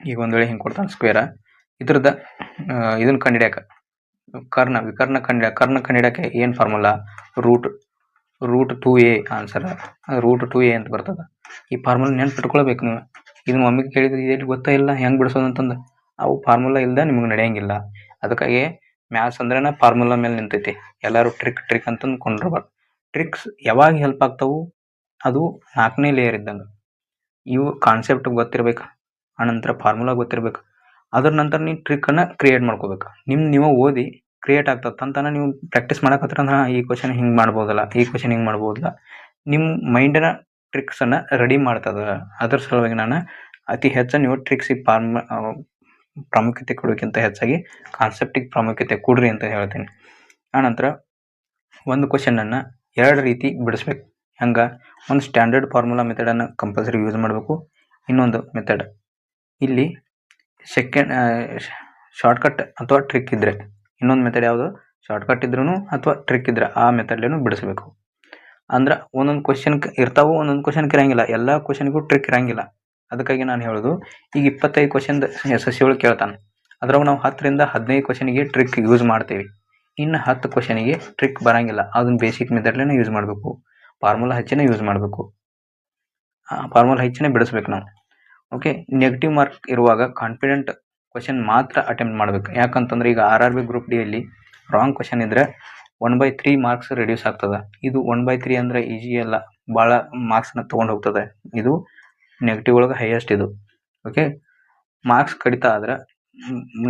ಈಗ ಒಂದು ವೇಳೆ ಹಿಂಗೆ ಕೊಡ್ತಾನೆ ಸ್ಕ್ವೇರ ಇದ್ರದ ಇದನ್ನ ಕಂಡಿಡ್ಯಾಕ. ಕರ್ಣ, ವಿಕರ್ಣ ಕಂಡ ಕರ್ಣ ಕಂಡಿಡ್ಯಾಕೆ ಏನು formula root root two A answer root two A ಅಂತ ಬರ್ತದೆ. ಈ ಫಾರ್ಮುಲಾ ನೆನ್ಪಿಟ್ಕೊಳ್ಬೇಕು ನೀವು. ಇದನ್ನ ಮಮ್ಮಿಗೆ ಕೇಳಿದ್ರೆ ಗೊತ್ತಾ ಇಲ್ಲ, ಹೆಂಗೆ ಬಿಡಿಸೋದು ಅಂತಂದು. ಅವು ಫಾರ್ಮುಲಾ ಇಲ್ಲದೆ ನಿಮಗೆ ನಡೆಯಂಗಿಲ್ಲ. ಅದಕ್ಕಾಗಿ ಮ್ಯಾಥ್ಸ್ ಅಂದ್ರೇನ ಫಾರ್ಮುಲಾ ಮೇಲೆ ನಿಂತೈತಿ. ಎಲ್ಲರೂ ಟ್ರಿಕ್ ಟ್ರಿಕ್ ಅಂತ ಕೊಂಡಿರ್ಬಾರ್ದು. ಟ್ರಿಕ್ಸ್ ಯಾವಾಗ ಹೆಲ್ಪ್ ಆಗ್ತಾವು? ಅದು ನಾಲ್ಕನೇ ಲೇಯರ್ ಇದ್ದಂಗೆ. ಇವು ಕಾನ್ಸೆಪ್ಟ್ ಗೊತ್ತಿರ್ಬೇಕು ಆನಂತರ ಫಾರ್ಮುಲಾ ಗೊತ್ತಿರ್ಬೇಕು. ಅದ್ರ ನಂತರ ನೀವು ಟ್ರಿಕ್ಕನ್ನು ಕ್ರಿಯೇಟ್ ಮಾಡ್ಕೋಬೇಕು. ನಿಮ್ಮ ನೀವು ಓದಿ ಕ್ರಿಯೇಟ್ ಆಗ್ತದೆ ಅಂತಾನೆ ನೀವು ಪ್ರಾಕ್ಟೀಸ್ ಮಾಡಕತ್ರ ಅಂದ್ರೆ ಈ ಕ್ವಶನ್ ಹಿಂಗೆ ಮಾಡ್ಬೋದಲ್ಲ, ಈ ಕ್ವಶನ್ ಹಿಂಗೆ ಮಾಡ್ಬೋದಲ್ಲ. ನಿಮ್ಮ ಮೈಂಡಿನ ಟ್ರಿಕ್ಸನ್ನು ರೆಡಿ ಮಾಡ್ತದೆ. ಅದ್ರ ಸಲುವಾಗಿ ನಾನು ಅತಿ ಹೆಚ್ಚು ನೀವು ಟ್ರಿಕ್ಸಿಗೆ ಫಾರ್ಮ್ ಪ್ರಾಮುಖ್ಯತೆ ಕೊಡೋಕ್ಕಿಂತ ಹೆಚ್ಚಾಗಿ ಕಾನ್ಸೆಪ್ಟಿಗೆ ಪ್ರಾಮುಖ್ಯತೆ ಕೊಡ್ರಿ ಅಂತ ಹೇಳ್ತೀನಿ. ಆನಂತರ ಒಂದು ಕ್ವಶನನ್ನು ಎರಡು ರೀತಿ ಬಿಡಿಸ್ಬೇಕು. ಹೆಂಗೆ ಒಂದು ಸ್ಟ್ಯಾಂಡರ್ಡ್ ಫಾರ್ಮುಲಾ ಮೆಥಡನ್ನು ಕಂಪಲ್ಸರಿ ಯೂಸ್ ಮಾಡಬೇಕು. ಇನ್ನೊಂದು ಮೆಥಡ್ ಇಲ್ಲಿ ಸೆಕೆಂಡ್ ಶಾರ್ಟ್ಕಟ್ ಅಥವಾ ಟ್ರಿಕ್ ಇದ್ದರೆ ಇನ್ನೊಂದು ಮೆಥಡ್ ಯಾವುದು? ಶಾರ್ಟ್ಕಟ್ ಇದ್ರೂ ಅಥವಾ ಟ್ರಿಕ್ ಇದ್ರೆ ಆ ಮೆಥಡ್ಲೇನು ಬಿಡಿಸ್ಬೇಕು. ಅಂದ್ರೆ ಒಂದೊಂದು ಕ್ವಶನ್ಗೆ ಇರ್ತಾವೆ ಒಂದೊಂದು ಕ್ವಶನ್ಗೆ ಇರೋಂಗಿಲ್ಲ ಎಲ್ಲ ಕ್ವಶನ್ಗೂ ಟ್ರಿಕ್ ಇರಂಗಿಲ್ಲ. ಅದಕ್ಕಾಗಿ ನಾನು ಹೇಳೋದು, ಈಗ ಇಪ್ಪತ್ತೈದು ಕ್ವಶನ್ ಎಸ್ ಎಸ್ ಸಿ ಒಳಗೆ ಕೇಳ್ತಾನೆ. ಅದ್ರಾಗ ನಾವು ಹತ್ತರಿಂದ ಹದಿನೈದು ಕ್ವಶನಿಗೆ ಟ್ರಿಕ್ ಯೂಸ್ ಮಾಡ್ತೀವಿ. ಇನ್ನು ಹತ್ತು ಕ್ವಶನಿಗೆ ಟ್ರಿಕ್ ಬರಂಗಿಲ್ಲ. ಅದನ್ನ ಬೇಸಿಕ್ ಮೆಥಡ್ಲೇನೆ ಯೂಸ್ ಮಾಡಬೇಕು. ಫಾರ್ಮುಲಾ ಹೆಚ್ಚಿನ ಯೂಸ್ ಮಾಡಬೇಕು. ಫಾರ್ಮುಲಾ ಹೆಚ್ಚಿನ ಬಿಡಿಸ್ಬೇಕು ನಾವು. ಓಕೆ ನೆಗೆಟಿವ್ ಮಾರ್ಕ್ ಇರುವಾಗ ಕಾನ್ಫಿಡೆಂಟ್ ಕ್ವಶನ್ ಮಾತ್ರ ಅಟೆಂಪ್ಟ್ ಮಾಡಬೇಕು. ಯಾಕಂತಂದ್ರೆ ಈಗ ಆರ್ ಆರ್ ಬಿ ಗ್ರೂಪ್ ಡಿಯಲ್ಲಿ ರಾಂಗ್ ಕ್ವಶನ್ ಇದ್ರೆ one by three marks reduce ಆಗ್ತದೆ. ಇದು ಒನ್ ಬೈ ತ್ರೀ ಅಂದ್ರೆ ಈಜಿ ಅಲ್ಲ. ಭಾಳ ಮಾರ್ಕ್ಸ್ನ ತೊಗೊಂಡು ಹೋಗ್ತದೆ. ಇದು ನೆಗೆಟಿವ್ ಒಳಗೆ ಹೈಯೆಸ್ಟ್ ಇದು. ಓಕೆ ಮಾರ್ಕ್ಸ್ ಕಡಿತ ಆದ್ರೆ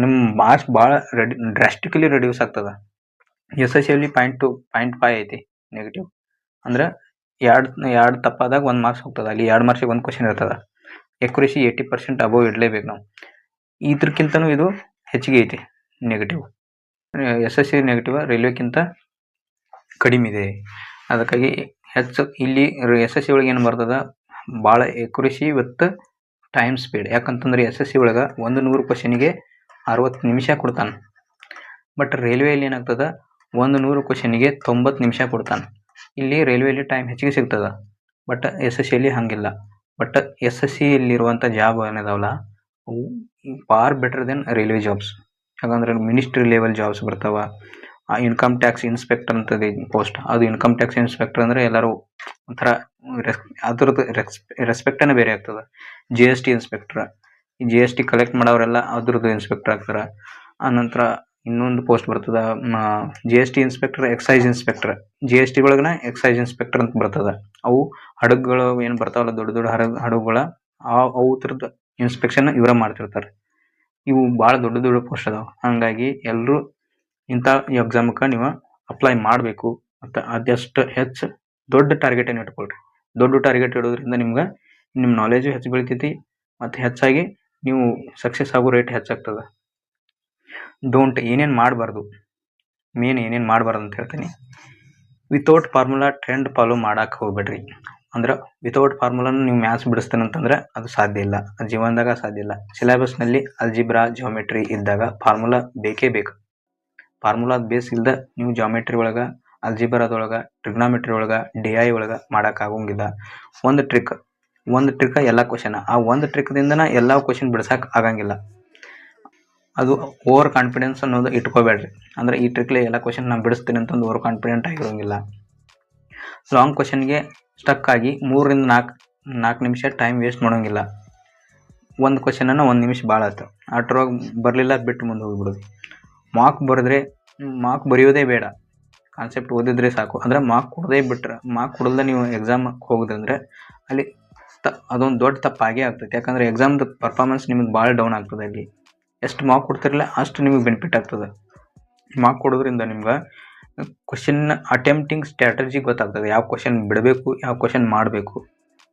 ನಿಮ್ಮ ಮಾರ್ಕ್ಸ್ ಭಾಳ ರೆಡಿ ಡ್ರಾಸ್ಟಿಕಲಿ ರೆಡ್ಯೂಸ್ ಆಗ್ತದೆ. ಎಸ್ ಎಸ್ ಎಲ್ಲಿ ಪಾಯಿಂಟ್ ಟು ಪಾಯಿಂಟ್ ಫೈವ್ ಐತಿ ನೆಗೆಟಿವ್ ಅಂದ್ರೆ ಎರಡು ಎರಡು ತಪ್ಪಾದಾಗ ಒಂದು ಮಾರ್ಕ್ಸ್ ಹೋಗ್ತದೆ. ಅಲ್ಲಿ ಎರಡು ಮಾರ್ಕ್ಸಿಗೆ ಒಂದು ಕ್ವಶನ್ ಇರ್ತದೆ. ಎಕ್ಯುರೇಸಿ ಏಯ್ಟಿ ಪರ್ಸೆಂಟ್ ಅಬೋವ್ ಇಡಲೇಬೇಕು ನಾವು. ಇದ್ರಕ್ಕಿಂತನೂ ಇದು ಹೆಚ್ಚಿಗೆ ಐತಿ negative S S C negative ರೈಲ್ವೆಕ್ಕಿಂತ ಕಡಿಮೆ ಇದೆ. ಅದಕ್ಕಾಗಿ ಹೆಚ್ಚು ಇಲ್ಲಿ ಎಸ್ ಎಸ್ ಸಿ ಒಳಗೆ ಏನು ಬರ್ತದ? ಭಾಳ ಎಕ್ಯುರೇಸಿ ವಿತ್ ಟೈಮ್ ಸ್ಪೀಡ್ ಯಾಕಂತಂದ್ರೆ ಎಸ್ ಎಸ್ ಸಿ ಒಳಗೆ ಒಂದು ನೂರು ಕ್ವಶನಿಗೆ ಅರವತ್ತು ನಿಮಿಷ ಕೊಡ್ತಾನೆ. ಬಟ್ ರೈಲ್ವೆಯಲ್ಲಿ ಏನಾಗ್ತದ? ಒಂದು ನೂರು ಕ್ವಶನಿಗೆ ತೊಂಬತ್ತು ನಿಮಿಷ ಕೊಡ್ತಾನೆ. ಇಲ್ಲಿ ರೈಲ್ವೆಯಲ್ಲಿ ಟೈಮ್ ಹೆಚ್ಚಿಗೆ ಸಿಗ್ತದ. ಬಟ್ ಎಸ್ ಎಸ್ ಸಿಯಲ್ಲಿ ಹಾಗಿಲ್ಲ. ಬಟ್ ಎಸ್ ಎಸ್ ಸಿಯಲ್ಲಿರುವಂಥ ಜಾಬ್ ಏನಿದಾವಲ್ಲ, ಅವು far better than railway jobs ಯಾಕಂದ್ರೆ ಮಿನಿಸ್ಟ್ರಿ ಲೆವೆಲ್ ಜಾಬ್ಸ್ ಬರ್ತಾವ. ಇನ್ಕಮ್ ಟ್ಯಾಕ್ಸ್ ಇನ್ಸ್ಪೆಕ್ಟರ್ ಅಂತದೆ ಪೋಸ್ಟ್ ಅದು ಇನ್ಕಮ್ ಟ್ಯಾಕ್ಸ್ ಇನ್ಸ್ಪೆಕ್ಟರ್ ಅಂದ್ರೆ ಎಲ್ಲರೂ ಒಂಥರ ಅದ್ರದ್ದು ರೆಸ್ಪೆಕ್ಟ್ ರೆಸ್ಪೆಕ್ಟನೇ ಬೇರೆ ಆಗ್ತದೆ. G S T inspector G S T collect ಮಾಡೋರೆಲ್ಲ ಅದ್ರದ್ದು ಇನ್ಸ್ಪೆಕ್ಟರ್ ಆಗ್ತಾರೆ. ಆನಂತರ ಇನ್ನೊಂದು ಪೋಸ್ಟ್ ಬರ್ತದ G S T inspector excise inspector G S T ಒಳಗನ excise inspector ಅಂತ ಬರ್ತದ. ಅವು ಹಡಗುಗಳು ಏನು ಬರ್ತಾವಲ್ಲ, ದೊಡ್ಡ ದೊಡ್ಡ ಹಡಗ್ ಹಡಗುಗಳ, ಆ, ಅವು ಥರದ ಇನ್ಸ್ಪೆಕ್ಷನ್ ಇವರ ಮಾಡ್ತಿರ್ತಾರೆ. ಇವು ಭಾಳ ದೊಡ್ಡ ದೊಡ್ಡ ಪೋಸ್ಟ್ ಅದಾವ. ಹಾಗಾಗಿ ಎಲ್ಲರೂ ಇಂಥ ಎಕ್ಸಾಮ್ಗೆ ನೀವು ಅಪ್ಲೈ ಮಾಡಬೇಕು. ಮತ್ತು ಆದಷ್ಟು ಹೆಚ್ಚು ದೊಡ್ಡ ಟಾರ್ಗೆಟ್ ಇಟ್ಕೊಳ್ರಿ. ದೊಡ್ಡ ಟಾರ್ಗೆಟ್ ಇಡೋದ್ರಿಂದ ನಿಮ್ಗೆ ನಿಮ್ಮ ನಾಲೆಜು ಹೆಚ್ಚು ಬೆಳಿತೈತಿ ಮತ್ತು ಹೆಚ್ಚಾಗಿ ನೀವು ಸಕ್ಸಸ್ ಆಗೋ ರೇಟ್ ಹೆಚ್ಚಾಗ್ತದೆ ಡೋಂಟ್ ಏನೇನು ಮಾಡಬಾರ್ದು. ಮೇನ್ ಏನೇನು ಮಾಡಬಾರ್ದು ಅಂತ ಹೇಳ್ತೀನಿ. ವಿತೌಟ್ ಫಾರ್ಮುಲಾ ಟ್ರೆಂಡ್ ಫಾಲೋ ಮಾಡಕ್ಕೆ ಹೋಗ್ಬೇಡ್ರಿ. ಅಂದ್ರೆ ವಿತೌಟ್ ಫಾರ್ಮುಲಾನ ನೀವು ಮ್ಯಾಥ್ಸ್ ಬಿಡಿಸ್ತೇನೆ ಅಂತಂದ್ರೆ ಅದು ಸಾಧ್ಯ ಇಲ್ಲ. ಜೀವನದಾಗ ಸಾಧ್ಯ ಇಲ್ಲ. ಸಿಲೆಬಸ್ನಲ್ಲಿ ಅಲ್ಜಿಬ್ರಾ ಜಿಯೋಮೆಟ್ರಿ ಇದ್ದಾಗ ಫಾರ್ಮುಲಾ ಬೇಕೇ ಬೇಕು. ಫಾರ್ಮುಲಾ ಬೇಸ್ ಇಲ್ದ ನೀವು ಜಾಮೆಟ್ರಿ ಒಳಗೆ ಅಲ್ಜಿಬರದೊಳಗೆ ಟ್ರಿಗ್ನಾಮೆಟ್ರಿ ಒಳಗೆ ಡಿ ಐ ಒಳಗೆ ಮಾಡೋಕ್ಕಾಗೋಂಗಿಲ್ಲ ಒಂದು ಟ್ರಿಕ್ ಒಂದು ಟ್ರಿಕ್ ಎಲ್ಲ ಕ್ವಶನ್ ಆ ಒಂದು ಟ್ರಿಕ್ದಿಂದನ ಎಲ್ಲ ಕ್ವಶನ್ ಬಿಡ್ಸಕ್ಕೆ ಆಗಂಗಿಲ್ಲ. ಅದು ಓವರ್ ಕಾನ್ಫಿಡೆನ್ಸ್ ಅನ್ನೋದು ಇಟ್ಕೋಬೇಡ್ರಿ. ಅಂದ್ರೆ ಈ ಟ್ರಿಕ್ಲೆ ಎಲ್ಲ ಕ್ವಶನ್ ನಾನು ಬಿಡಿಸ್ತೀನಿ ಅಂತಂದು ಓವರ್ ಕಾನ್ಫಿಡೆಂಟ್ ಆಗಿರೋಂಗಿಲ್ಲ ಲಾಂಗ್ ಕ್ವಶನ್ಗೆ ಸ್ಟಕ್ ಆಗಿ ಮೂರರಿಂದ ನಾಲ್ಕು ನಾಲ್ಕು ನಿಮಿಷ ಟೈಮ್ ವೇಸ್ಟ್ ಮಾಡೋಂಗಿಲ್ಲ. ಒಂದು ಕ್ವಶನನ್ನು ಒಂದು ನಿಮಿಷ ಭಾಳ ಆಯ್ತು ಅಟ್ರೊಳಗೆ ಬರಲಿಲ್ಲ ಬಿಟ್ಟು ಮುಂದೆ ಹೋಗ್ಬಿಡೋದು. ಮಾರ್ಕ್ ಬರೆದ್ರೆ ಮಾರ್ಕ್ ಬರೆಯೋದೇ ಬೇಡ. ಕಾನ್ಸೆಪ್ಟ್ ಓದಿದ್ರೆ ಸಾಕು. ಅಂದ್ರೆ ಮಾರ್ಕ್ ಕೊಡದೇ ಬಿಟ್ರೆ ಮಾರ್ಕ್ ಕೊಡಲ್ದೆ ನೀವು ಎಕ್ಸಾಮ್ ಹೋಗಿದ್ರೆ ಅಲ್ಲಿ ತ, ಅದೊಂದು ದೊಡ್ಡ ತಪ್ಪಾಗೇ ಆಗ್ತೈತೆ. ಯಾಕಂದ್ರೆ ಎಕ್ಸಾಮ್ದು ಪರ್ಫಾರ್ಮೆನ್ಸ್ ನಿಮಗೆ ಭಾಳ ಡೌನ್ ಆಗ್ತದೆ ಅಲ್ಲಿ. ಎಷ್ಟು ಮಾರ್ಕ್ ಕೊಡ್ತಿರಲ್ಲ ಅಷ್ಟು ನಿಮಗೆ ಬೆನಿಫಿಟ್ ಆಗ್ತದೆ. ಮಾರ್ಕ್ ಕೊಡೋದ್ರಿಂದ ನಿಮ್ಗೆ ಕ್ವಶನ್ ಅಟೆಂಪ್ಟಿಂಗ್ ಸ್ಟ್ರಾಟಜಿ ಗೊತ್ತಾಗ್ತದೆ. ಯಾವ ಕ್ವಶನ್ ಬಿಡಬೇಕು, ಯಾವ ಕ್ವಶನ್ ಮಾಡಬೇಕು.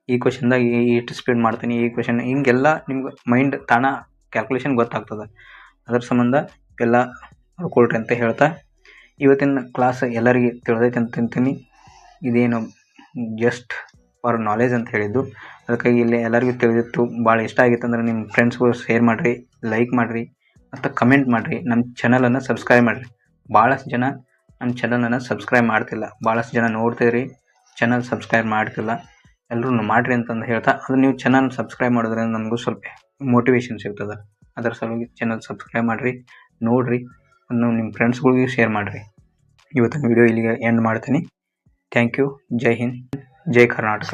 ಈ ಕ್ವಶನ್ದಾಗ ಇಷ್ಟು ಸ್ಪೀಡ್ ಮಾಡ್ತೀನಿ, ಈ ಕ್ವಶನ್ ಹಿಂಗೆಲ್ಲ ನಿಮ್ಗೆ ಮೈಂಡ್ ತಾಣ ಕ್ಯಾಲ್ಕುಲೇಷನ್ ಗೊತ್ತಾಗ್ತದೆ. ಅದ್ರ ಸಂಬಂಧ ಎಲ್ಲ ನೋಡ್ಕೊಳ್ರಿ ಅಂತ ಹೇಳ್ತಾ, ಇವತ್ತಿನ ಕ್ಲಾಸ್ ಎಲ್ಲರಿಗೆ ತಿಳಿದೈತೆ ಅಂತ ತಿಂತೀನಿ. ಇದೇನು ಜಸ್ಟ್ ಫಾರ್ ನಾಲೆಜ್ ಅಂತ ಹೇಳಿದ್ದು. ಅದಕ್ಕಾಗಿ ಇಲ್ಲಿ ಎಲ್ಲರಿಗೂ ತಿಳಿದಿತ್ತು. ಭಾಳ ಇಷ್ಟ ಆಗಿತ್ತು ಅಂದರೆ ನಿಮ್ಮ ಫ್ರೆಂಡ್ಸ್ಗೂ ಶೇರ್ ಮಾಡಿರಿ ಲೈಕ್ ಮಾಡಿರಿ, ಮತ್ತು ಕಮೆಂಟ್ ಮಾಡಿರಿ. ನಮ್ಮ ಚಾನಲನ್ನು ಸಬ್ಸ್ಕ್ರೈಬ್ ಮಾಡಿರಿ. ಭಾಳಷ್ಟು ಜನ ನಮ್ಮ ಚಾನಲನ್ನು ಸಬ್ಸ್ಕ್ರೈಬ್ ಮಾಡ್ತಿಲ್ಲ. ಭಾಳಷ್ಟು ಜನ ನೋಡ್ತೀರಿ ಚಾನಲ್ ಸಬ್ಸ್ಕ್ರೈಬ್ ಮಾಡ್ತಿಲ್ಲ. ಎಲ್ಲರೂ ಮಾಡಿರಿ ಅಂತಂದು ಹೇಳ್ತಾ ಅದು ನೀವು ಚಾನಲ್ ಸಬ್ಸ್ಕ್ರೈಬ್ ಮಾಡೋದ್ರಿಂದ ನಮಗೂ ಸ್ವಲ್ಪ ಮೋಟಿವೇಶನ್ ಸಿಗ್ತದೆ. ಅದರ ಸಲುವಾಗಿ ಚಾನಲ್ ಸಬ್ಸ್ಕ್ರೈಬ್ ಮಾಡಿರಿ, ನೋಡಿರಿ. ಅದನ್ನು ನಿಮ್ಮ ಫ್ರೆಂಡ್ಸ್ಗಳಿಗೂ ಶೇರ್ ಮಾಡಿರಿ. ಇವತ್ತಿನ ವಿಡಿಯೋ ಇಲ್ಲಿಗೆ ಎಂಡ್ ಮಾಡ್ತೀನಿ. Thank you Jai Hind Jai Karnataka